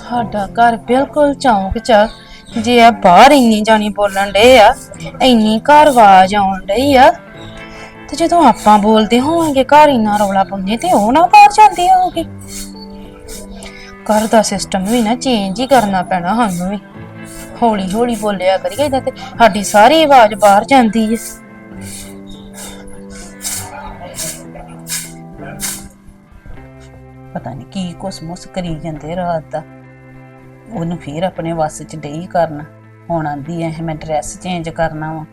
ਸਾਡਾ ਘਰ ਬਿਲਕੁਲ ਚੌਂਕ ਚ ਆ। ਜੇ ਆ ਬਾਹਰ ਇੰਨੀ ਜਾਣੀ ਬੋਲਣ ਡੇ ਆ, ਇੰਨੀ ਘਰ ਆਵਾਜ਼ ਆਉਣ ਡਈ ਆ, ਤੇ ਜਦੋਂ ਆਪਾਂ ਬੋਲਦੇ ਹੋਵਾਂਗੇ, ਘਰ ਇੰਨਾ ਰੌਲਾ ਪਾਉਂਦੇ ਤੇ ਉਹ ਨਾ ਬਾਹਰ ਜਾਂਦੀ ਹੋਊਗੀ ਘਰ ਦਾ ਸਿਸਟਮ ਵੀ ਨਾ ਚੇਂਜ ਹੀ ਕਰਨਾ ਪੈਣਾ ਸਾਨੂੰ ਵੀ ਹੌਲੀ ਹੌਲੀ ਬੋਲਿਆ ਕਰੀਏ, ਇਹਦਾ ਤੇ ਸਾਡੀ ਸਾਰੀ ਆਵਾਜ਼ ਬਾਹਰ ਜਾਂਦੀ ਹੈ ਪਤਾ ਨਹੀਂ ਕੀ ਕੁਛ ਮੁਸ ਕਰੀ ਜਾਂਦੇ ਰਾਤ ਦਾ। ਉਹਨੂੰ ਫੇਰ ਆਪਣੇ ਵੱਸ ਚ ਡਈ ਕਰਨ। ਹੁਣ ਆਂਦੀ ਐ, ਮੈਂ ਡਰੈਸ ਚੇਂਜ ਕਰਨਾ ਵਾ।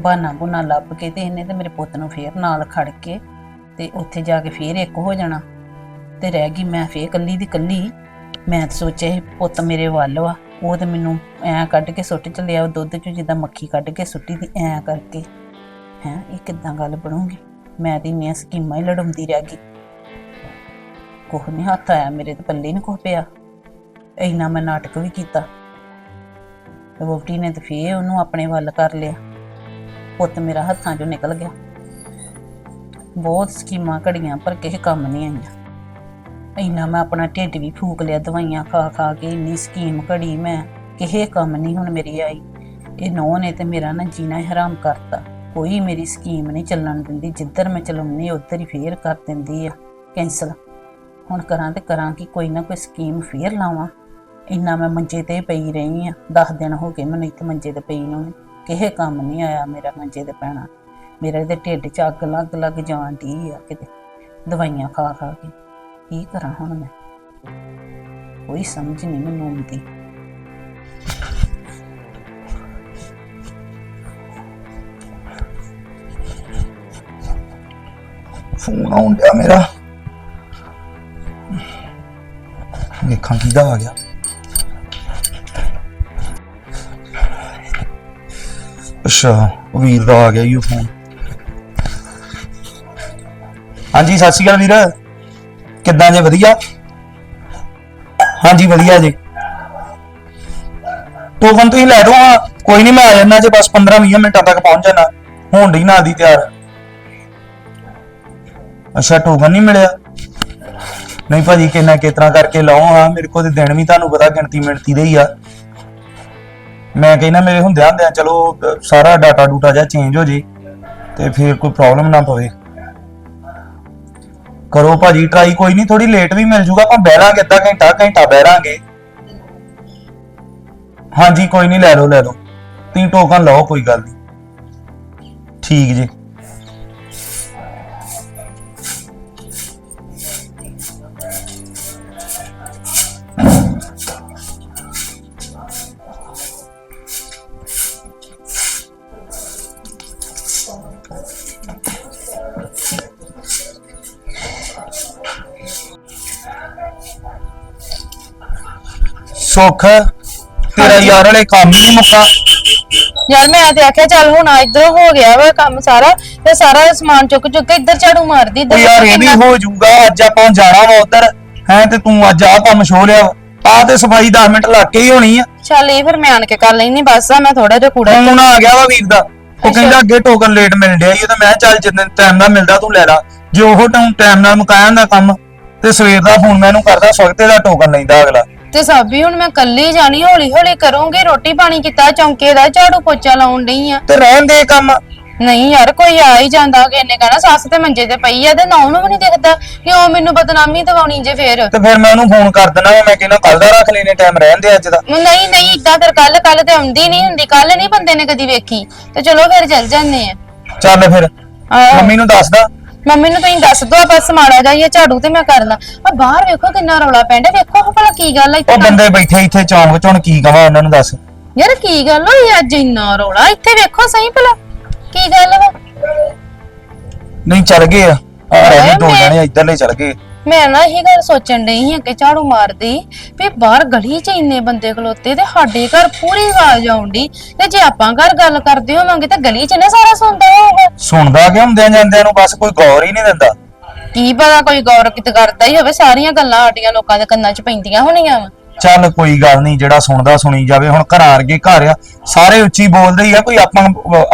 ਬਹਾਨਾ ਬੁਨਾ ਲੱਭ ਕੇ ਤੇ ਇਹਨੇ ਤੇ ਮੇਰੇ ਪੁੱਤ ਨੂੰ ਫੇਰ ਨਾਲ ਖੜ ਕੇ ਤੇ ਉੱਥੇ ਜਾ ਕੇ ਫੇਰ ਇੱਕ ਹੋ ਜਾਣਾ। ਤੇ ਰਹਿ ਗਈ ਮੈਂ ਫੇਰ ਕੱਲੀ ਦੀ ਕੱਲੀ ਮੈਂ ਤਾਂ ਸੋਚਿਆ ਸੀ, ਪੁੱਤ ਮੇਰੇ ਵੱਲ ਵਾ। ਉਹ ਤੇ ਮੈਨੂੰ ਐ ਕੱਢ ਕੇ ਸੁੱਟ ਚਲਿਆ, ਉਹ ਦੁੱਧ ਚ ਜਿੱਦਾਂ ਮੱਖੀ ਕੱਢ ਕੇ ਸੁੱਟੀ ਦੀ ਐ ਕਰਕੇ। ਹੈ, ਇਹ ਕਿੱਦਾਂ ਗੱਲ ਬਣੂਗੀ? ਮੈਂ ਤੇ ਇੰਨੀਆਂ ਸਕੀਮਾਂ ਹੀ ਲੜਾਉਂਦੀ ਰਹਿ ਗਈ। ਕੁਛ ਨਹੀਂ ਹੱਥ ਆਇਆ ਮੇਰੇ ਤੇ, ਪੱਲੇ ਨਹੀਂ ਕੁਛ ਪਿਆ। ਇੰਨਾ ਮੈਂ ਨਾਟਕ ਵੀ ਕੀਤਾ। ਤੇ ਵੋਟੀ ਨੇ ਤੇ ਫੇਰ ਉਹਨੂੰ ਆਪਣੇ ਵੱਲ ਕਰ ਲਿਆ। ਪੁੱਤ ਮੇਰਾ ਹੱਥਾਂ 'ਚੋਂ ਨਿਕਲ ਗਿਆ। ਬਹੁਤ ਸਕੀਮਾਂ ਘੜੀਆਂ ਪਰ ਕਿਸੇ ਕੰਮ ਨਹੀਂ ਆਈਆਂ। ਇੰਨਾ ਮੈਂ ਆਪਣਾ ਢਿੱਡ ਵੀ ਫੂਕ ਲਿਆ, ਦਵਾਈਆਂ ਖਾ ਖਾ ਕੇ ਇੰਨੀ ਸਕੀਮ ਘੜੀ ਮੈਂ ਕਿਸੇ ਕੰਮ ਨਹੀਂ ਹੁਣ ਮੇਰੀ ਆਈ। ਇਹ ਨੌ ਨੇ ਤੇ ਮੇਰਾ ਨਾ ਜੀਣਾ ਹੀ ਹਰਾਮ ਕਰਤਾ। ਕੋਈ ਮੇਰੀ ਸਕੀਮ ਨਹੀਂ ਚੱਲਣ ਦਿੰਦੀ, ਜਿੱਧਰ ਮੈਂ ਚਲਾਉਣੀ ਉੱਧਰ ਹੀ ਫੇਰ ਕਰ ਦਿੰਦੀ ਆ। ਕੈਂਸਲ। ਹੁਣ ਕਰਾਂ ਤੇ ਕਰਾਂ ਕਿ ਕੋਈ ਨਾ ਕੋਈ ਸਕੀਮ ਫੇਰ ਲਾਵਾਂ। ਇੰਨਾ ਮੈਂ ਮੰਜੇ ਤੇ ਪਈ ਰਹੀ ਆ। 10 ਦਿਨ ਹੋ ਗਏ ਮੈਨੂੰ ਇੱਥੇ ਮੰਜੇ ਤੇ ਪਈ ਨੂੰ। ਕਿਸੇ ਕੰਮ ਨਹੀਂ ਆਇਆ ਮੇਰਾ ਮੰਜੇ ਤੇ ਪੈਣਾ। ਮੇਰੇ ਤੇ ਢਿੱਡ 'ਚ ਅੱਗ ਲੱਗ ਲੱਗ ਜਾਣ ਦੀ ਆ ਕਿਤੇ। ਦਵਾਈਆਂ ਖਾ ਖਾ ਕੇ। ਕੀ ਕਰਾਂ ਹੁਣ ਮੈਂ? ਕੋਈ ਸਮਝ ਨਹੀਂ ਮੈਨੂੰ ਆਉਂਦੀ ਫੋਨ ਆਉਣ ਮੇਰਾ। ਵੇਖਾਂ ਕਿਹਦਾ ਆ ਗਿਆ। ਅੱਛਾ ਵੀਰ ਦਾ ਆ ਗਿਆ ਇਹ ਫੋਨ ਹਾਂਜੀ, ਸਤਿ ਸ਼੍ਰੀ ਅਕਾਲ ਵੀਰ। ਕਿੱਦਾਂ ਜੇ ਵਧੀਆ? ਹਾਂਜੀ, ਵਧੀਆ ਜੀ। ਟੋਕਨ ਤੁਸੀਂ ਲੈ ਦੋ ਹਾਂ। ਕੋਈ ਨਹੀਂ ਮੈਂ ਆ ਜਾਣਾ ਜੇ ਬਸ 15 20 ਮਿੰਟਾਂ ਤੱਕ ਪਹੁੰਚ ਜਾਣਾ। ਹੋਣ ਦੀ ਨਾਲ ਦੀ ਤਿਆਰ। ਅੱਛਾ, ਟੋਕਨ ਨਹੀਂ ਮਿਲਿਆ। ਨਹੀਂ ਭਾਜੀ, ਕਿੰਨਾ ਕਿਤਨਾ ਕਰਕੇ ਲਾਓ ਹਾਂ। ਮੇਰੇ ਕੋਲ ਤੇ ਦਿਨ ਵੀ ਤੁਹਾਨੂੰ ਪਤਾ ਗਿਣਤੀ ਮਿਣਤੀ ਦੇ ਹੀ ਆ। ਮੈਂ ਕਹਿੰਦਾ ਮੇਰੇ ਹੁੰਦਿਆਂ ਹੁੰਦਿਆਂ, ਚਲੋ, ਸਾਰਾ ਡਾਟਾ ਡੂਟਾ ਜਾਂ ਚੇਂਜ ਹੋ ਜੇ ਤੇ ਫੇਰ ਕੋਈ ਪ੍ਰੋਬਲਮ ਨਾ ਪਵੇ। ਕਰੋ ਭਾਜੀ ਟਰਾਈ ਕੋਈ ਨਹੀਂ ਥੋੜੀ ਲੇਟ ਵੀ ਮਿਲ ਜੂਗਾ, ਆਪਾਂ ਬਹਿਰਾਂਗੇ, ਅੱਧਾ ਘੰਟਾ ਘੰਟਾ ਬਹਿਰਾਂਗੇ। ਹਾਂਜੀ, ਕੋਈ ਨਹੀਂ, ਲੈ ਲਓ ਲੈ ਲਓ। ਤੁਸੀਂ ਟੋਕਨ ਲਓ, ਕੋਈ ਗੱਲ ਨਹੀਂ। ਠੀਕ ਜੀ। ਸੁੱਖ ਤੇਰਾ ਯਾਰ ਵਾਲੇ ਕੰਮ ਹੀ ਨੀ ਮੁੱਕਾ। ਯਾਰ ਮੈਂ ਤੇ ਆਖਿਆ ਚੱਲ ਹੁਣ ਇੱਧਰ ਹੋ ਗਿਆ ਵਾ ਕੰਮ ਸਾਰਾ ਤੇ ਸਾਰਾ ਸਮਾਨ ਚੁੱਕ ਚੁੱਕ ਕੇ ਇੱਧਰ ਝਾੜੂ ਮਾਰਦੀ ਉਹ ਯਾਰ ਇਹ ਵੀ ਹੋ ਜਾਊਗਾ ਅੱਜ ਆਪਾਂ ਜਾਣਾ ਵਾ ਉਧਰ। ਹੈ ਤੇ ਤੂੰ ਅੱਜ ਆਹ ਕੰਮ ਛੋ ਲਿਆ। ਆ ਤੇ ਸਫ਼ਾਈ 10 ਮਿੰਟ ਲੱਗ ਕੇ ਹੀ ਹੋਣੀ ਆ। ਚੱਲ ਇਹ ਫਿਰ ਮੈਂ ਆਣ ਕੇ ਕਰ ਲੈਣੀ ਬਸ ਆ ਮੈਂ ਥੋੜਾ ਜਿਹਾ ਕੂੜਾ ਫੋਨ ਆ ਗਿਆ ਵਾ ਵੀਰ ਦਾ। ਉਹ ਕਹਿੰਦਾ ਅੱਗੇ ਟੋਕਨ ਲੇਟ ਮਿਲ ਡਿਆ ਇਹ ਤਾਂ ਮੈਂ ਕਿਹਾ ਚੱਲ ਜਿੰਨੇ ਟਾਈਮ ਦਾ ਮਿਲਦਾ ਤੂੰ ਲੈ ਲਾ। ਜੇ ਉਹ ਟਾਈਮ ਨਾਲ ਮੁਕਾਇਆ ਹੁੰਦਾ ਕੰਮ ਤੇ ਸਵੇਰ ਦਾ ਫੋਨ ਮੈਂ ਇਹਨੂੰ ਕਰਦਾ ਸਵਖਤੇ ਦਾ ਟੋਕਨ ਲੈਂਦਾ ਅਗਲਾ। ਤੇ ਸਾਬੀ ਹੁਣ ਮੈਂ ਕੱਲੀ ਜਾਣੀ ਹੌਲੀ ਹੌਲੀ ਕਰੂੰਗੀ ਰੋਟੀ ਪਾਣੀ ਕੀਤਾ ਚੌਂਕੇ ਦਾ ਝਾੜੂ ਪੋਚਾ ਲਾਉਣ ਡਈ ਆ। ਤੇ ਰਹਿਣ ਦੇ ਇਹ ਕੰਮ? ਨਹੀਂ ਯਾਰ ਕੋਈ ਆ ਹੀ ਜਾਂਦਾ ਕਿ ਇਹਨੇ ਕਹਣਾ ਸੱਸ ਤੇ ਮੰਜੇ ਤੇ ਪਈ ਆ ਤੇ ਨਾ ਉਹਨੂੰ ਵੀ ਨਹੀਂ ਦਿਖਦਾ ਕਿ ਉਹ ਮੈਨੂੰ ਬਦਨਾਮੀ ਦਿਵਾਉਣੀ ਜੇ ਫੇਰ। ਤੇ ਫਿਰ ਮੈਂ ਉਹਨੂੰ ਫੋਨ ਕਰ ਦੇਣਾ ਵਾ, ਮੈਂ ਕਹਿੰਦਾ ਕੱਲ ਦਾ ਰੱਖ ਲੈਨੇ ਟਾਈਮ ਰਹਿਣ ਦੇ ਅੱਜ ਦਾ। ਨਹੀਂ ਨਹੀਂ ਇਦਾਂ ਫਿਰ ਕੱਲ ਕੱਲ ਤੇ ਆਉਂਦੀ ਨਹੀਂ ਹੁੰਦੀ ਕੱਲ ਨਹੀਂ ਬੰਦੇ ਨੇ ਕਦੀ ਵੇਖੀ। ਤੇ ਚਲੋ ਫਿਰ ਚੱਲ ਜਾਂਦੇ ਆ। ਚੱਲ ਫਿਰ ਮੰਮੀ ਨੂੰ ਦੱਸਦਾ ਮੰਮੀ ਨੂੰ ਤੁਸੀਂ ਦੱਸ ਦੋ ਬਸ ਮਾੜਾ ਜਾਈਏ ਝਾੜੂ ਤੇ ਮੈਂ ਕਰਨਾ ਆ ਬਾਹਰ ਵੇਖੋ ਕਿੰਨਾ ਰੌਲਾ ਪੈਂਦਾ ਵੇਖੋ ਉਹ ਭਲਾ ਕੀ ਗੱਲ ਆ ਇੱਥੇ ਉਹ ਬੰਦੇ ਬੈਠੇ ਇੱਥੇ ਚੌਂਕ ਚ ਹੁਣ ਕੀ ਕਵਾਂ ਉਹਨਾਂ ਨੂੰ ਦੱਸ। ਯਾਰ ਕੀ ਗੱਲ ਹੋਈ ਅੱਜ ਇੰਨਾ ਰੌਲਾ ਇੱਥੇ ਵੇਖੋ ਸਹੀ ਭਲਾ ਕੀ ਗੱਲ ਵਾ? ਨਹੀਂ ਚੱਲ ਗਏ ਆ। ਆ ਰਹੇ ਦੋ ਜਣੇ ਇੱਧਰਲੇ ਚੱਲ ਗਏ। ਮੈਂ ਨਾ ਇਹੀ ਗੱਲ ਸੋਚਣ ਡਈ ਹਾਂ ਕਿ ਝਾੜੂ ਮਾਰਦੀ ਵੀ ਬਾਹਰ ਗਲੀ 'ਚ ਇੰਨੇ ਬੰਦੇ ਖਲੋਤੇ ਤੇ ਸਾਡੇ ਘਰ ਪੂਰੀ ਆਵਾਜ਼ ਆਉਂਦੀ ਤੇ ਜੇ ਆਪਾਂ ਘਰ ਗੱਲ ਕਰਦੇ ਹੋਵਾਂਗੇ ਤਾਂ ਗਲੀ 'ਚ ਨਾ ਸਾਰਾ ਸੁਣਦਾ ਹੋਊਗਾ। ਸੁਣਦਾ ਕਿ ਹੁੰਦਿਆਂ ਜਾਂਦਿਆਂ ਨੂੰ ਬਸ ਕੋਈ ਗੌਰ ਹੀ ਨਹੀਂ ਦਿੰਦਾ? ਕੀ ਪਤਾ ਕੋਈ ਗੌਰ ਕਿਤ ਕਰਦਾ ਹੀ ਹੋਵੇ ਸਾਰੀਆਂ ਗੱਲਾਂ ਸਾਡੀਆਂ ਲੋਕਾਂ ਦੇ ਕੰਨਾਂ 'ਚ ਪੈਂਦੀਆਂ ਹੋਣੀਆਂ ਵਾ। ਚੱਲ ਕੋਈ ਗੱਲ ਨਹੀਂ ਜਿਹੜਾ ਸੁਣਦਾ ਸੁਣੀ ਜਾਵੇ। ਹੁਣ ਘਰਾਂ ਵਰਗੇ ਘਰ ਆ। ਸਾਰੇ ਉੱਚੀ ਬੋਲਦੇ ਹੀ ਆ ਕੋਈ ਆਪਾਂ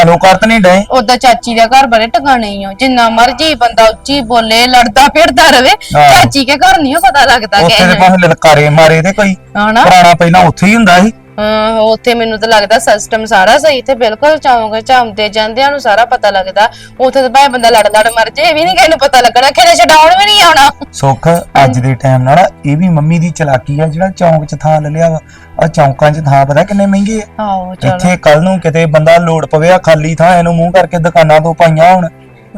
ਅਲੋਕਾਰਤ ਨਹੀਂ ਡਏ। ਉਦਾਂ ਚਾਚੀ ਦਾ ਘਰ ਬੜੇ ਟਿਕਾਣੇ ਹੀ ਆ ਜਿੰਨਾ ਮਰਜ਼ੀ ਬੰਦਾ ਉੱਚੀ ਬੋਲੇ ਲੜਦਾ ਫਿਰਦਾ ਰਵੇ ਹਾਂ। ਚਾਚੀ ਕੇ ਘਰ ਨਹੀਂ ਪਤਾ ਲੱਗਦਾ ਉੱਥੇ ਕਿ ਤੇ ਭਾਵੇਂ ਲਲਕਾਰੇ ਮਾਰੇ ਤੇ ਕੋਈ। ਹਨਾ ਪੁਰਾਣਾ ਪਹਿਲਾਂ ਉੱਥੇ ਹੀ ਹੁੰਦਾ ਸੀ। ਹਾਂ ਉੱਥੇ ਮੈਨੂੰ ਤਾਂ ਲੱਗਦਾ ਸਿਸਟਮ ਸਾਰਾ ਸਹੀ ਤੇ ਬਿਲਕੁਲ ਚਾਹੋਗੇ ਚਾਹਮਦੇ ਜਾਂਦਿਆਂ ਨੂੰ ਸਾਰਾ ਪਤਾ ਲੱਗਦਾ। ਉੱਥੇ ਤਾਂ ਭਾਵੇਂ ਬੰਦਾ ਲੜ ਲੜ ਮਰ ਜੇ ਇਹ ਵੀ ਨਹੀਂ ਕਿਸੇ ਨੂੰ ਪਤਾ ਲੱਗਣਾ ਕਿਹਨੇ ਛਡਾਉਣ ਵੀ ਨਹੀਂ ਆਉਣਾ। ਸੁੱਖ ਅੱਜ ਦੇ ਟਾਈਮ ਨਾਲ ਇਹ ਵੀ ਮੰਮੀ ਦੀ ਚਲਾਕੀ ਆ ਜਿਹੜਾ ਚੌਂਕ 'ਚ ਥਾਂ ਲੈ ਲਿਆ ਵਾ। ਆ ਚੌਂਕਾਂ 'ਚ ਥਾਂ ਪਤਾ ਕਿੰਨੇ ਮਹਿੰਗੇ ਆ? ਆਓ ਚਲੋ। ਇੱਥੇ ਕੱਲ ਨੂੰ ਕਿਤੇ ਬੰਦਾ ਲੋੜ ਪਵੇ ਆ ਖਾਲੀ ਥਾਂ ਇਹਨੂੰ ਮੂੰਹ ਕਰਕੇ ਦੁਕਾਨਾਂ ਤੋਂ ਪਾਈਆਂ ਹੁਣ।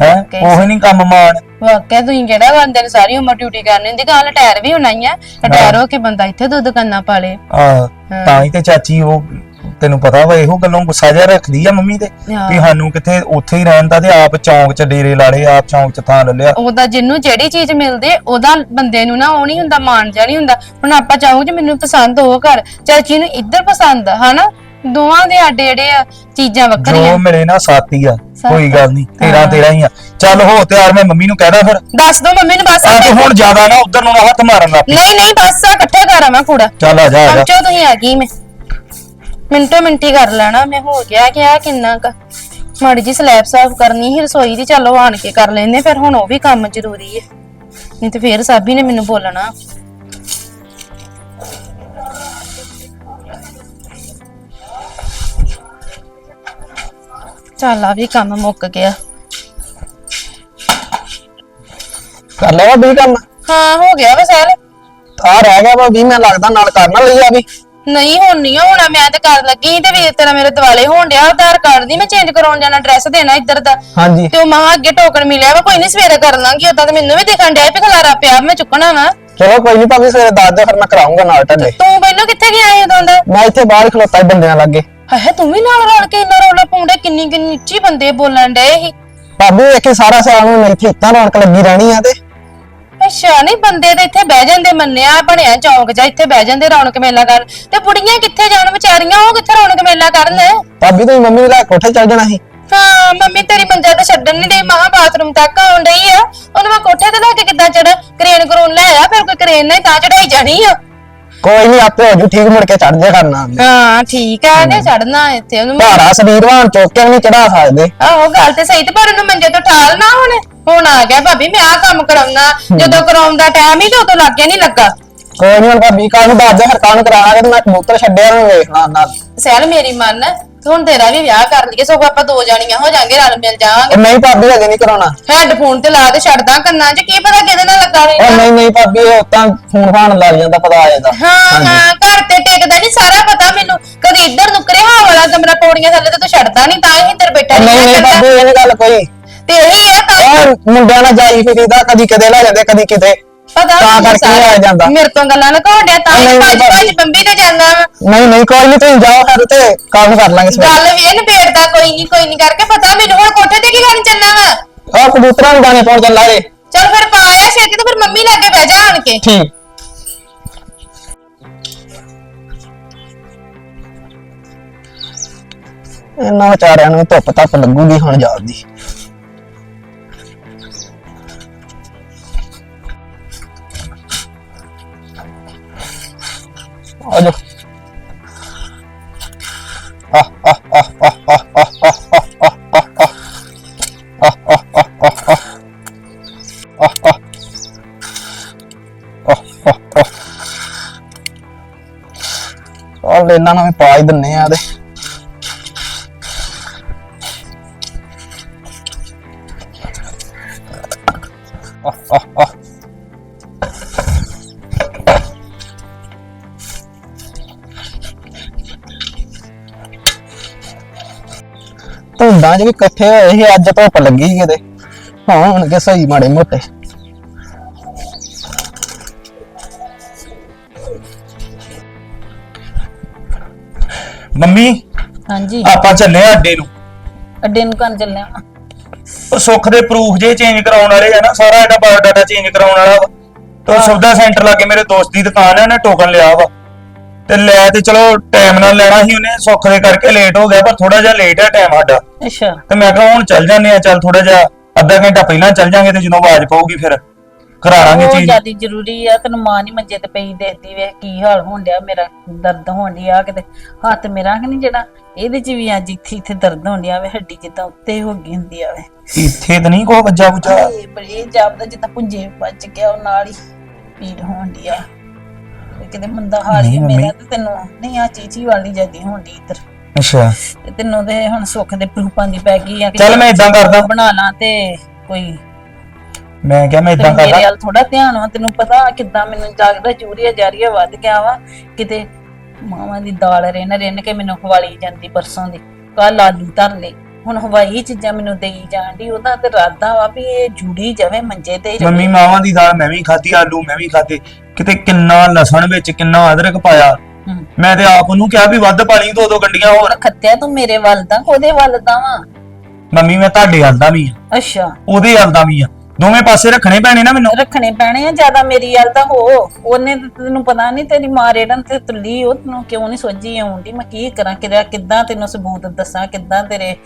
ਹੈ. ਉਹ ਨਹੀਂ ਕੰਮ ਮਾਣ। ਵਾਕਿਆ ਤੁਸੀਂ ਕਿਹੜਾ ਬੰਦੇ ਨੇ ਸਾਰੀ ਉਮਰ ਡਿਊਟੀ ਕਰਨੀ ਹੁੰਦੀ ਗੱਲ ਟਾਇਰ ਵੀ ਹੋਣਾ ਹੀ ਆ। ਰਿਟਾਇਰ ਹੋ। ਕੇ ਬੰਦਾ ਇੱਥੇ ਦੋ ਦੁਕਾਨਾਂ ਪਾ ਲੇ। ਆ ਤਾਂ ਹੀ ਤੇ ਚਾਚੀ ਉਹ ਤੈਨੂੰ ਪਤਾ ਵਾ ਇਹੋ ਗੱਲੋਂ ਗੁੱਸਾ ਜਿਹਾ ਰੱਖਦੀ ਆ ਮੰਮੀ ਤੇ। ਵੀ ਸਾਨੂੰ ਕਿੱਥੇ ਉੱਥੇ ਹੀ ਰਹਿਣ ਦਾ ਤੇ ਆਪ ਚੌਂਕ 'ਚ ਡੇਰੇ ਲਾ ਲਏ ਆਪ ਚੌਂਕ 'ਚ ਥਾਂ ਲੈ ਲਿਆ। ਉਹਦਾ ਜਿੰਨੂੰ ਜਿਹੜੀ ਚੀਜ਼ ਮਿਲਦੀ ਹੈ, ਉਹਦਾ ਬੰਦੇ ਨੂੰ ਨਾ ਉਹ ਨਹੀਂ ਹੁੰਦਾ ਮਾਣ ਜਾ ਨਹੀਂ ਹੁੰਦਾ। ਹੁਣ ਆਪਾਂ ਚਾਹੋ ਜੇ ਮੈਨੂੰ ਪਸੰਦ ਹੋ ਘਰ ਚਾਚੀ ਨੂੰ ਇੱਧਰ ਪਸੰਦ ਆ, ਹਨਾ? ਦੋਵਾਂ ਦੇ ਆਡੇ ਜਿਹੜੇ ਆ ਚੀਜ਼ਾਂ ਜੋ ਵੱਖਰੀਆਂ ਮਿਲੇ ਨਾ ਸਾਥੀ ਆ ਕੋਈ। ਗੱਲ ਨਹੀਂ ਤੇਰਾ ਤੇਰਾ ਹੀ ਆ। ਚੱਲ ਹੋ ਤਿਆਰ ਮੈਂ ਮੰਮੀ ਨੂੰ ਕਹਿਦਾ ਫਿਰ। ਦੱਸ ਦੋ ਮੰਮੀ ਨੂੰ ਬਸ ਆ ਤੂੰ ਹੁਣ ਜ਼ਿਆਦਾ ਨਾ ਉਧਰ ਨੂੰ ਨਾ ਹੱਥ ਮਾਰਨ ਲੱਗ ਪਈ। ਨਹੀਂ ਨਹੀਂ ਬਸ ਆ ਇਕੱਠੇ ਕਰ ਆਵਾਂ ਕੂੜਾ। ਚੱਲ ਆ ਜਾ ਆ ਜਾ। ਪਹੁੰਚੋ ਤੁਸੀਂ ਆ ਗਈ ਮੈਂ। ਮਿੰਟੋ ਮਿੰਟੀ ਕਰ ਲੈਣਾ ਮੈਂ ਹੋ ਗਿਆ ਕਿ ਆ ਕਿੰਨਾ ਕ। ਮਾੜੀ ਜੀ ਸਲੈਬ ਸਾਫ਼ ਕਰਨੀ ਸੀ ਰਸੋਈ ਦੀ ਚਲੋ ਆਣ ਕੇ ਕਰ ਲੈਨੇ ਫਿਰ ਹੁਣ ਉਹ ਵੀ ਕੰਮ ਜ਼ਰੂਰੀ ਹੈ ਨਹੀਂ ਤੇ ਫੇਰ ਸਾਬੀ ਨੇ ਮੈਨੂੰ ਬੋਲਣਾ। ਚੱਲ ਆ ਵੀ ਕੰਮ ਮੁੱਕ ਗਿਆ। ਕਰ ਲਿਆ ਵੀ ਕੰਮ? ਹਾਂ ਹੋ ਗਿਆ ਵਾ ਸੈਲ। ਆ ਰਹਿ ਗਿਆ ਵਾ ਵੀ ਮੈਂ ਲੱਗਦਾ ਨਾਲ ਕਰਨਾ ਲਈ ਆ ਵੀ। ਨਹੀਂ ਹੁਣ ਨਹੀਂ ਹੋਣਾ ਮੈਂ ਤੇ ਕਰ ਲੱਗੀ ਸੀ ਤੇ ਵੀਰ ਤੇਰਾ ਮੇਰੇ ਦਿਵਾਲੇ ਹੋਣ ਡਿਆ ਆਧਾਰ ਕਾਰਡ ਦੀ ਮੈਂ ਚੇਂਜ ਕਰਾਉਣ ਜਾਣਾ ਐਡਰੈਸ ਦੇਣਾ ਇੱਧਰ ਦਾ। ਹਾਂਜੀ। ਤੇ ਉਹ ਮਾਂ ਅੱਗੇ ਟੋਕਨ ਮਿਲਿਆ ਵਾ ਕੋਈ ਨਹੀਂ ਸਵੇਰੇ ਕਰ ਲਾਂਗੀ ਉਦਾਂ ਤੇ ਮੈਨੂੰ ਵੀ ਦਿਖਣ ਡਿਆ ਵੀ ਖਲਾਰਾ ਪਿਆ ਮੈਂ ਚੁੱਕਣਾ ਵਾ। ਚਲੋ ਕੋਈ ਨਹੀਂ ਭਾਵੇਂ ਸਵੇਰੇ ਦੱਸ ਦਿਓ ਫਿਰ ਮੈਂ ਕਰਾਉਂਗਾ ਨਾਲ ਤੁਹਾਡੇ। ਤੂੰ ਪਹਿਲਾਂ ਕਿੱਥੇ ਗਿਆ ਸੀ ਉਦੋਂ ਦਾ? ਮੈਂ ਇੱਥੇ ਬਾਹਰ ਖਲੋਤਾ ਸੀ ਬੰਦਿਆਂ ਲੱਗੇ। ਹਾਏ ਤੂੰ ਵੀ ਨਾਲ ਰਲ ਕੇ ਇੰਨਾ ਰੌਲਾ ਪਾਉਂਦਾ ਕਿੰਨੀ ਕਿੰਨੀ ਉੱਚੀ ਬੰਦੇ ਬੋਲਣ ਡਏ ਸੀ। ਭਾਬੀ ਵੇਖੇ ਸਾਰਾ ਸਾਲ ਨੂੰ ਇੱਥੇ ਇੱਤਾਂ ਰੌਣਕ ਲੱਗੀ ਰਹਿਣੀ ਆ ਤੇ। ਅੱਛਾ ਨਹੀਂ ਬੰਦੇ ਤੇ ਇੱਥੇ ਬਹਿ ਜਾਂਦੇ ਮੰਨਿਆ ਬਣਿਆ ਚੌਂਕ ਜਾਂ ਇੱਥੇ ਬਹਿ ਜਾਂਦੇ ਰੌਣਕ ਮੇਲਾ ਕਰਨ। ਤੇ ਬੁੜੀਆਂ ਕਿੱਥੇ ਜਾਣ ਵਿਚਾਰੀਆਂ ਉਹ ਕਿੱਥੇ ਰੌਣਕ ਮੇਲਾ ਕਰਨ? ਭਾਬੀ ਤੁਸੀਂ ਮੰਮੀ ਨੂੰ ਲੈ ਕੇ ਕੋਠੇ ਚੱਲ ਜਾਣਾ ਸੀ। ਹਾਂ ਮੰਮੀ ਤੇਰੀ ਮੰਜਾ ਤੇ ਛੱਡਣ ਨਹੀਂ ਡਈ ਮਹਾ ਬਾਥਰੂਮ ਤੱਕ ਆਉਣ ਡਈ ਆ। ਉਹਨੂੰ ਮੈਂ ਕੋਠੇ ਤੇ ਲੈ ਕੇ ਕਿੱਦਾਂ ਚੜ ਕਰੇਨ ਕਰੂਨ ਲੈ ਆ ਫਿਰ ਕੋਈ ਕਰੇਨ ਨਹੀਂ ਤਾਂ ਚੜਾਈ ਜਾਣੀ ਆ। ਕੋਈ ਨਹੀਂ ਆਪੇ ਹੋ ਜੂ ਠੀਕ ਮੁੜ ਕੇ ਚੜ ਜਾ ਕਰਨਾ ਹਾਂ ਠੀਕ ਆ ਤੇ ਚੜਨਾ ਇੱਥੇ ਉਹਨੂੰ ਭਾਰਾ ਸਰੀਰ ਵਾਂ ਚੁੱਕ ਕੇ ਨਹੀਂ ਚੜਾ ਸਕਦੇ। ਆਹੋ ਗੱਲ ਤੇ ਸਹੀ ਤੇ ਪਰ ਉਹਨੂੰ ਮੰਜੇ ਤੋਂ ਠਾਲ ਨਾ ਹੁਣ। ਹੁਣ ਆ ਗਿਆ ਭਾਬੀ ਮੈਂ ਆ ਕੰਮ ਕਰਾਉਣਾ। ਜਦੋਂ ਕਰਾਉਣ ਦਾ ਟਾਈਮ ਹੀ ਤੇ ਉਦੋਂ ਲੱਗੇ ਨਹੀਂ ਲੱਗਾ। ਕੋਈ ਨਹੀਂ ਹੁਣ ਭਾਬੀ ਕੱਲ ਨੂੰ ਦੱਸ ਦੇ ਫਿਰ ਕੱਲ ਨੂੰ ਕਰਾਣਾ ਤੇ ਮੈਂ ਕਬੂਤਰ ਛੱਡਿਆ ਨੂੰ ਵੇਖਣਾ ਨਾਲ। ਸਹਿਲ ਮੇਰੀ ਮੰਨ। ਤੇ ਹੁਣ ਤੇਰਾ ਵੀ ਵਿਆਹ ਕਰ ਲਈਏ ਸਗੋਂ ਆਪਾਂ ਦੋ ਜਾਣੀਆਂ ਹੋ ਜਾਾਂਗੇ ਰਲ ਮਿਲ ਜਾਵਾਂਗੇ। ਉਹ ਨਹੀਂ ਭਾਬੀ ਹਜੇ ਨਹੀਂ ਕਰਾਉਣਾ। ਹੈੱਡਫੋਨ ਤੇ ਲਾ ਕੇ ਛੱਡਦਾ ਕੰਨਾਂ 'ਚ ਕੀ ਪਤਾ ਕਿਹਦੇ ਨਾਲ ਲੱਗਾ ਉਹ ਰਹਿੰਦਾ ਨਹੀਂ ਨਹੀਂ ਭਾਬੀ ਉਹ ਤਾਂ ਫੋਨ ਫਾਨ ਲੱਗ ਜਾਂਦਾ ਪਤਾ ਆ ਜਾਂਦਾ। ਹਾਂ ਹਾਂ ਘਰ ਤੇ ਟਿਕਦਾ ਨਹੀਂ ਸਾਰਾ ਪਤਾ ਮੈਨੂੰ। ਕਦੀ ਇੱਧਰ ਨੁਕਰੇ ਹਾਂ ਵਾਲਾ ਕਮਰਾ ਪੌੜੀਆਂ ਥੱਲੇ ਤੇ ਤੂੰ ਛੱਡਦਾ ਨਹੀਂ ਤਾਂ ਹੀ ਇੱਧਰ ਬੈਠਾ ਉਹ ਨਹੀਂ ਨਹੀਂ। ਭਾਬੀ ਇਹ ਨੀ ਗੱਲ ਕੋਈ। ਤੇ ਇਹੀ ਆ ਤਾਂ ਉਹ ਮੁੰਡਿਆਂ ਨਾਲ ਜਾਈ ਫਿਰੀਦਾ ਕਦੀ ਕਿਤੇ ਲੈ ਜਾਂਦੇ ਕਦੀ ਕਿਤੇ। ਪਤਾ ਤਾਂ ਮੈਨੂੰ ਕਰਕੇ ਸਾਰਾ। ਆ ਜਾਂਦਾ। ਮੇਰੇ ਤੋਂ ਗੱਲਾਂ ਲਗਾਉਣ ਡਿਆ ਤਾਂ ਹੀ ਨਹੀਂ, ਨਹੀਂ, ਭੱਜ ਭੱਜ ਭਾਬੀ। ਬੰਬੀ ਤੇ ਜਾਂਦਾ ਵਾ ਨਹੀਂ ਨਹੀਂ ਕੋਈ ਨਹੀਂ ਤੁਸੀਂ ਜਾਓ ਫਿਰ ਤੇ ਕੰਮ ਕਰ ਲਾਂਗੇ ਸਵੇਰੇ ਗੱਲ ਵੀ ਇਹ ਨਿਬੇੜਦਾ ਕੋਈ ਨਹੀਂ ਕੋਈ ਨਹੀਂ ਕਰਕੇ ਪਤਾ ਮੈਨੂੰ ਹੁਣ ਕੋਠੇ ਤੇ ਕੀ ਕਰਨ ਚੱਲਣਾ ਵਾ ਆਹ ਕਬੂਤਰਾਂ ਨੂੰ ਦਾਣੇ ਪਾਉਣ ਚੱਲਾਂਗੇ ਚਲ ਫਿਰ ਪਾ ਆਇਆ ਛੇਤੀ ਤੇ ਫਿਰ ਮੰਮੀ ਲਾਗੇ ਬਹਿ ਜਾ ਆਣ ਕੇ ਠੀਕ ਇਹਨਾਂ ਵਿਚਾਰਿਆਂ ਨੂੰ ਧੁੱਪ ਧੱਪ ਲੱਗੂਗੀ ਹੁਣ Hadi. Ah ah ah ah ah ah ah ah ah ah ah. Ah ah ah ah ah. Ah ah. Ah ah ah. All in ನಾನು ಪಾಯ್ದನ್ನೇ ಅದೇ ਧੁੰਦਾਂ 'ਚ ਵੀ ਇਕੱਠੇ ਹੋਏ ਸੀ ਅੱਜ ਧੁੱਪ ਲੱਗੀ ਕਿਤੇ। ਹੋਣਗੇ ਸਹੀ ਮਾੜੇ ਮੋਟੇ। ਮੰਮੀ ਹਾਂਜੀ। ਆਪਾਂ ਚੱਲੇ ਆ ਅੱਡੇ ਨੂੰ। ਅੱਡੇ ਨੂੰ ਕਰਨ ਚੱਲਿਆ ਉਹ ਸੁੱਖ ਦੇ ਪ੍ਰੂਫ ਜੇ ਚੇਂਜ ਕਰਾਉਣ ਵਾਲੇ ਆ ਨਾ ਸਾਰਾ ਇਹਦਾ ਬਾਇਓਡਾਟਾ ਚੇਂਜ ਕਰਾਉਣ ਵਾਲਾ ਵਾ। ਤੇ ਉਹ ਸੁਵਿਧਾ ਸੈਂਟਰ ਲਾਗੇ ਮੇਰੇ ਦੋਸਤ ਦੀ ਦੁਕਾਨ ਹੈ ਉਹਨੇ ਟੋਕਨ ਲਿਆ ਵਾ। ਤੇ ਲੈ ਤੇ ਚਲੋ ਟਾਈਮ ਨਾਲ ਲੈਣਾ ਸੀ ਉਹਨੇ ਸੁੱਖ ਦੇ ਕਰਕੇ ਲੇਟ ਹੋ ਗਿਆ ਪਰ ਥੋੜਾ ਜਿਹਾ ਲੇਟ ਹੈ ਟਾਈਮ ਸਾਡਾ। ਅੱਛਾ। ਤੇ ਮੈਂ ਕਿਹਾ ਹੁਣ ਚੱਲ ਜਾਂਦੇ ਆ ਚੱਲ ਥੋੜਾ ਜਿਹਾ ਅੱਧਾ ਘੰਟਾ ਪਹਿਲਾਂ ਚੱਲ ਜਾਂਗੇ ਤੇ ਜਦੋਂ ਆਵਾਜ਼ ਪਊਗੀ ਫਿਰ ਕਰਾਵਾਂਗੇ ਉਹ ਚੇਂਜ। ਜਿਆਦੀ ਜ਼ਰੂਰੀ ਆ ਤੈਨੂੰ ਮਾਂ ਨਹੀਂ ਮੰਜੇ ਤੇ ਪਈ ਦੇਖਦੀ ਵੇਖ ਕੀ ਹਾਲ ਹੋਣ ਡਿਆ ਮੇਰਾ ਦਰਦ ਹੋਣ ਡਿਆ ਕਿਤੇ। ਹੱਥ ਮੇਰਾ ਕਿ ਨਹੀਂ ਜਿਹੜਾ ਇਹਦੇ ਚ ਵੀ ਅੱਜ ਇੱਥੇ ਇੱਥੇ ਦਰਦ ਹੋਣ ਡਿਆ ਵੇ ਹੱਡੀ ਜਿੱਦਾਂ ਉੱਤੇ ਹੋ ਗਈ ਹੁੰਦੀ ਆ ਵੇ। ਇੱਥੇ ਤਾਂ ਨਹੀਂ ਕੋ ਵੱਜਾ ਬੁੱਝਾ ਇਹ ਜਾਪਦਾ ਜਿੱਦਾਂ ਪੁੰਜੇ ਵੱਜ ਗਿਆ ਉਹ ਨਾਲ ਹੀ ਪੀੜ ਹੋਣ ਡਿਆ ਤੇ ਕਿਤੇ ਮੰਦਾ ਹਾਲ ਹੀ ਨਹੀਂ ਆ ਮੰਮੀ। ਮੇਰਾ ਤੇ ਤੈਨੂੰ ਨਹੀਂ ਆ ਚੀਚੀ ਵਾਲੀ ਹੋਣ ਡਈ ਇੱਧਰ ਅੱਛਾ ਤੇ ਤੈਨੂੰ ਤੇ ਹੁਣ ਸੁੱਖ ਦੇ ਪ੍ਰੂਫਾਂ ਦੀ ਪੈ ਗਈ ਆ ਕਿ ਚੱਲ ਮੈਂ ਏਦਾਂ ਕਰਦਾ। ਬਣਾ ਲਾਂ ਤੇ ਕੋਈ ਮੈਂ ਕਿਹਾ ਮੈਂ ਇਦਾਂ ਮੇਰੇ ਕਰਦਾ ਵੱਲ ਥੋੜਾ ਧਿਆਨ ਵਾ ਤੈਨੂੰ ਪਤਾ ਕਿੱਦਾਂ ਮੈਨੂੰ ਜਾਗਦਾ ਚੂਰੀਆ ਜਾਰੀਆ ਵੱਧ ਗਿਆ ਵਾ ਕਿਤੇ ਮਾਵਾਂ ਦੀ ਦਾਲ ਰਿੰਨ ਰਿੰਨ ਕੇ ਮੈਨੂੰ ਖਵਾਲੀ ਜਾਂਦੀ ਪਰਸੋਂ ਦੀ ਕੱਲ ਆਲੂ ਧਰ ਲਏ ਹੁਣ ਹਵਾਈ ਚੀਜ਼ਾਂ ਮੈਨੂੰ ਦੇਈ ਜਾਂਦੀ ਉਹਦਾ ਤੇ ਇਰਾਦਾ ਵਾ ਵੀ ਇਹ ਜੁੜੀ ਜਾਵੇ ਮੰਜੇ ਤੇ ਹੀ। ਮੰਮੀ ਮਾਵਾਂ ਦੀ ਦਾਲ ਮੈਂ ਵੀ ਖਾਧੀ ਆਲੂ ਮੈਂ ਵੀ ਖਾਧੇ। ਕਿਤੇ ਕਿੰਨਾ ਲਸਣ ਵਿੱਚ ਕਿੰਨਾ ਅਦਰਕ ਪਾਇਆ। ਹੂੰ। ਮੈਂ ਤੇ ਆਪ ਉਹਨੂੰ ਕਿਹਾ ਵੀ ਵੱਧ ਪਾਣੀ ਦੋ ਦੋ ਗੰਡੀਆਂ ਹੋਰ। ਖੱਤਿਆ ਤੂੰ ਮੇਰੇ ਵੱਲ ਦਾ ਉਹਦੇ ਵੱਲ ਦਾ ਵਾ। ਮੰਮੀ ਮੈਂ ਤੁਹਾਡੇ ਵੱਲ ਦਾ ਵੀ ਆ ਅੱਛਾ। ਉਹਦੇ ਵੱਲ ਦਾ ਵੀ ਆ ਦੋਵੇਂ ਪਾਸੇ ਰੱਖਣੇ ਪੈਣੇ ਨਾ ਮੈਨੂੰ। ਰੱਖਣੇ ਪੈਣੇ ਆ ਜ਼ਿਆਦਾ ਮੇਰੀ ਵੱਲ ਤਾਂ ਹੋ। ਉਹਨੇ ਤਾਂ ਤੈਨੂੰ ਪਤਾ ਨਹੀਂ ਤੇਰੀ ਮਾਂ ਰੇੜਨ ਤੇ ਤੁੱਲੀ ਉਹ ਤੈਨੂੰ ਕਿਉਂ ਨਹੀਂ ਸੋਝੀ ਆਉਂਦੀ ਮੈਂ ਕੀ ਕਰਾਂ? ਕਿਰਿਆ ਕਿੱਦਾਂ ਤੈਨੂੰ ਸਬੂਤ ਦੱਸਾਂ? ਕਿੱਦਾਂ ਤੇਰੇ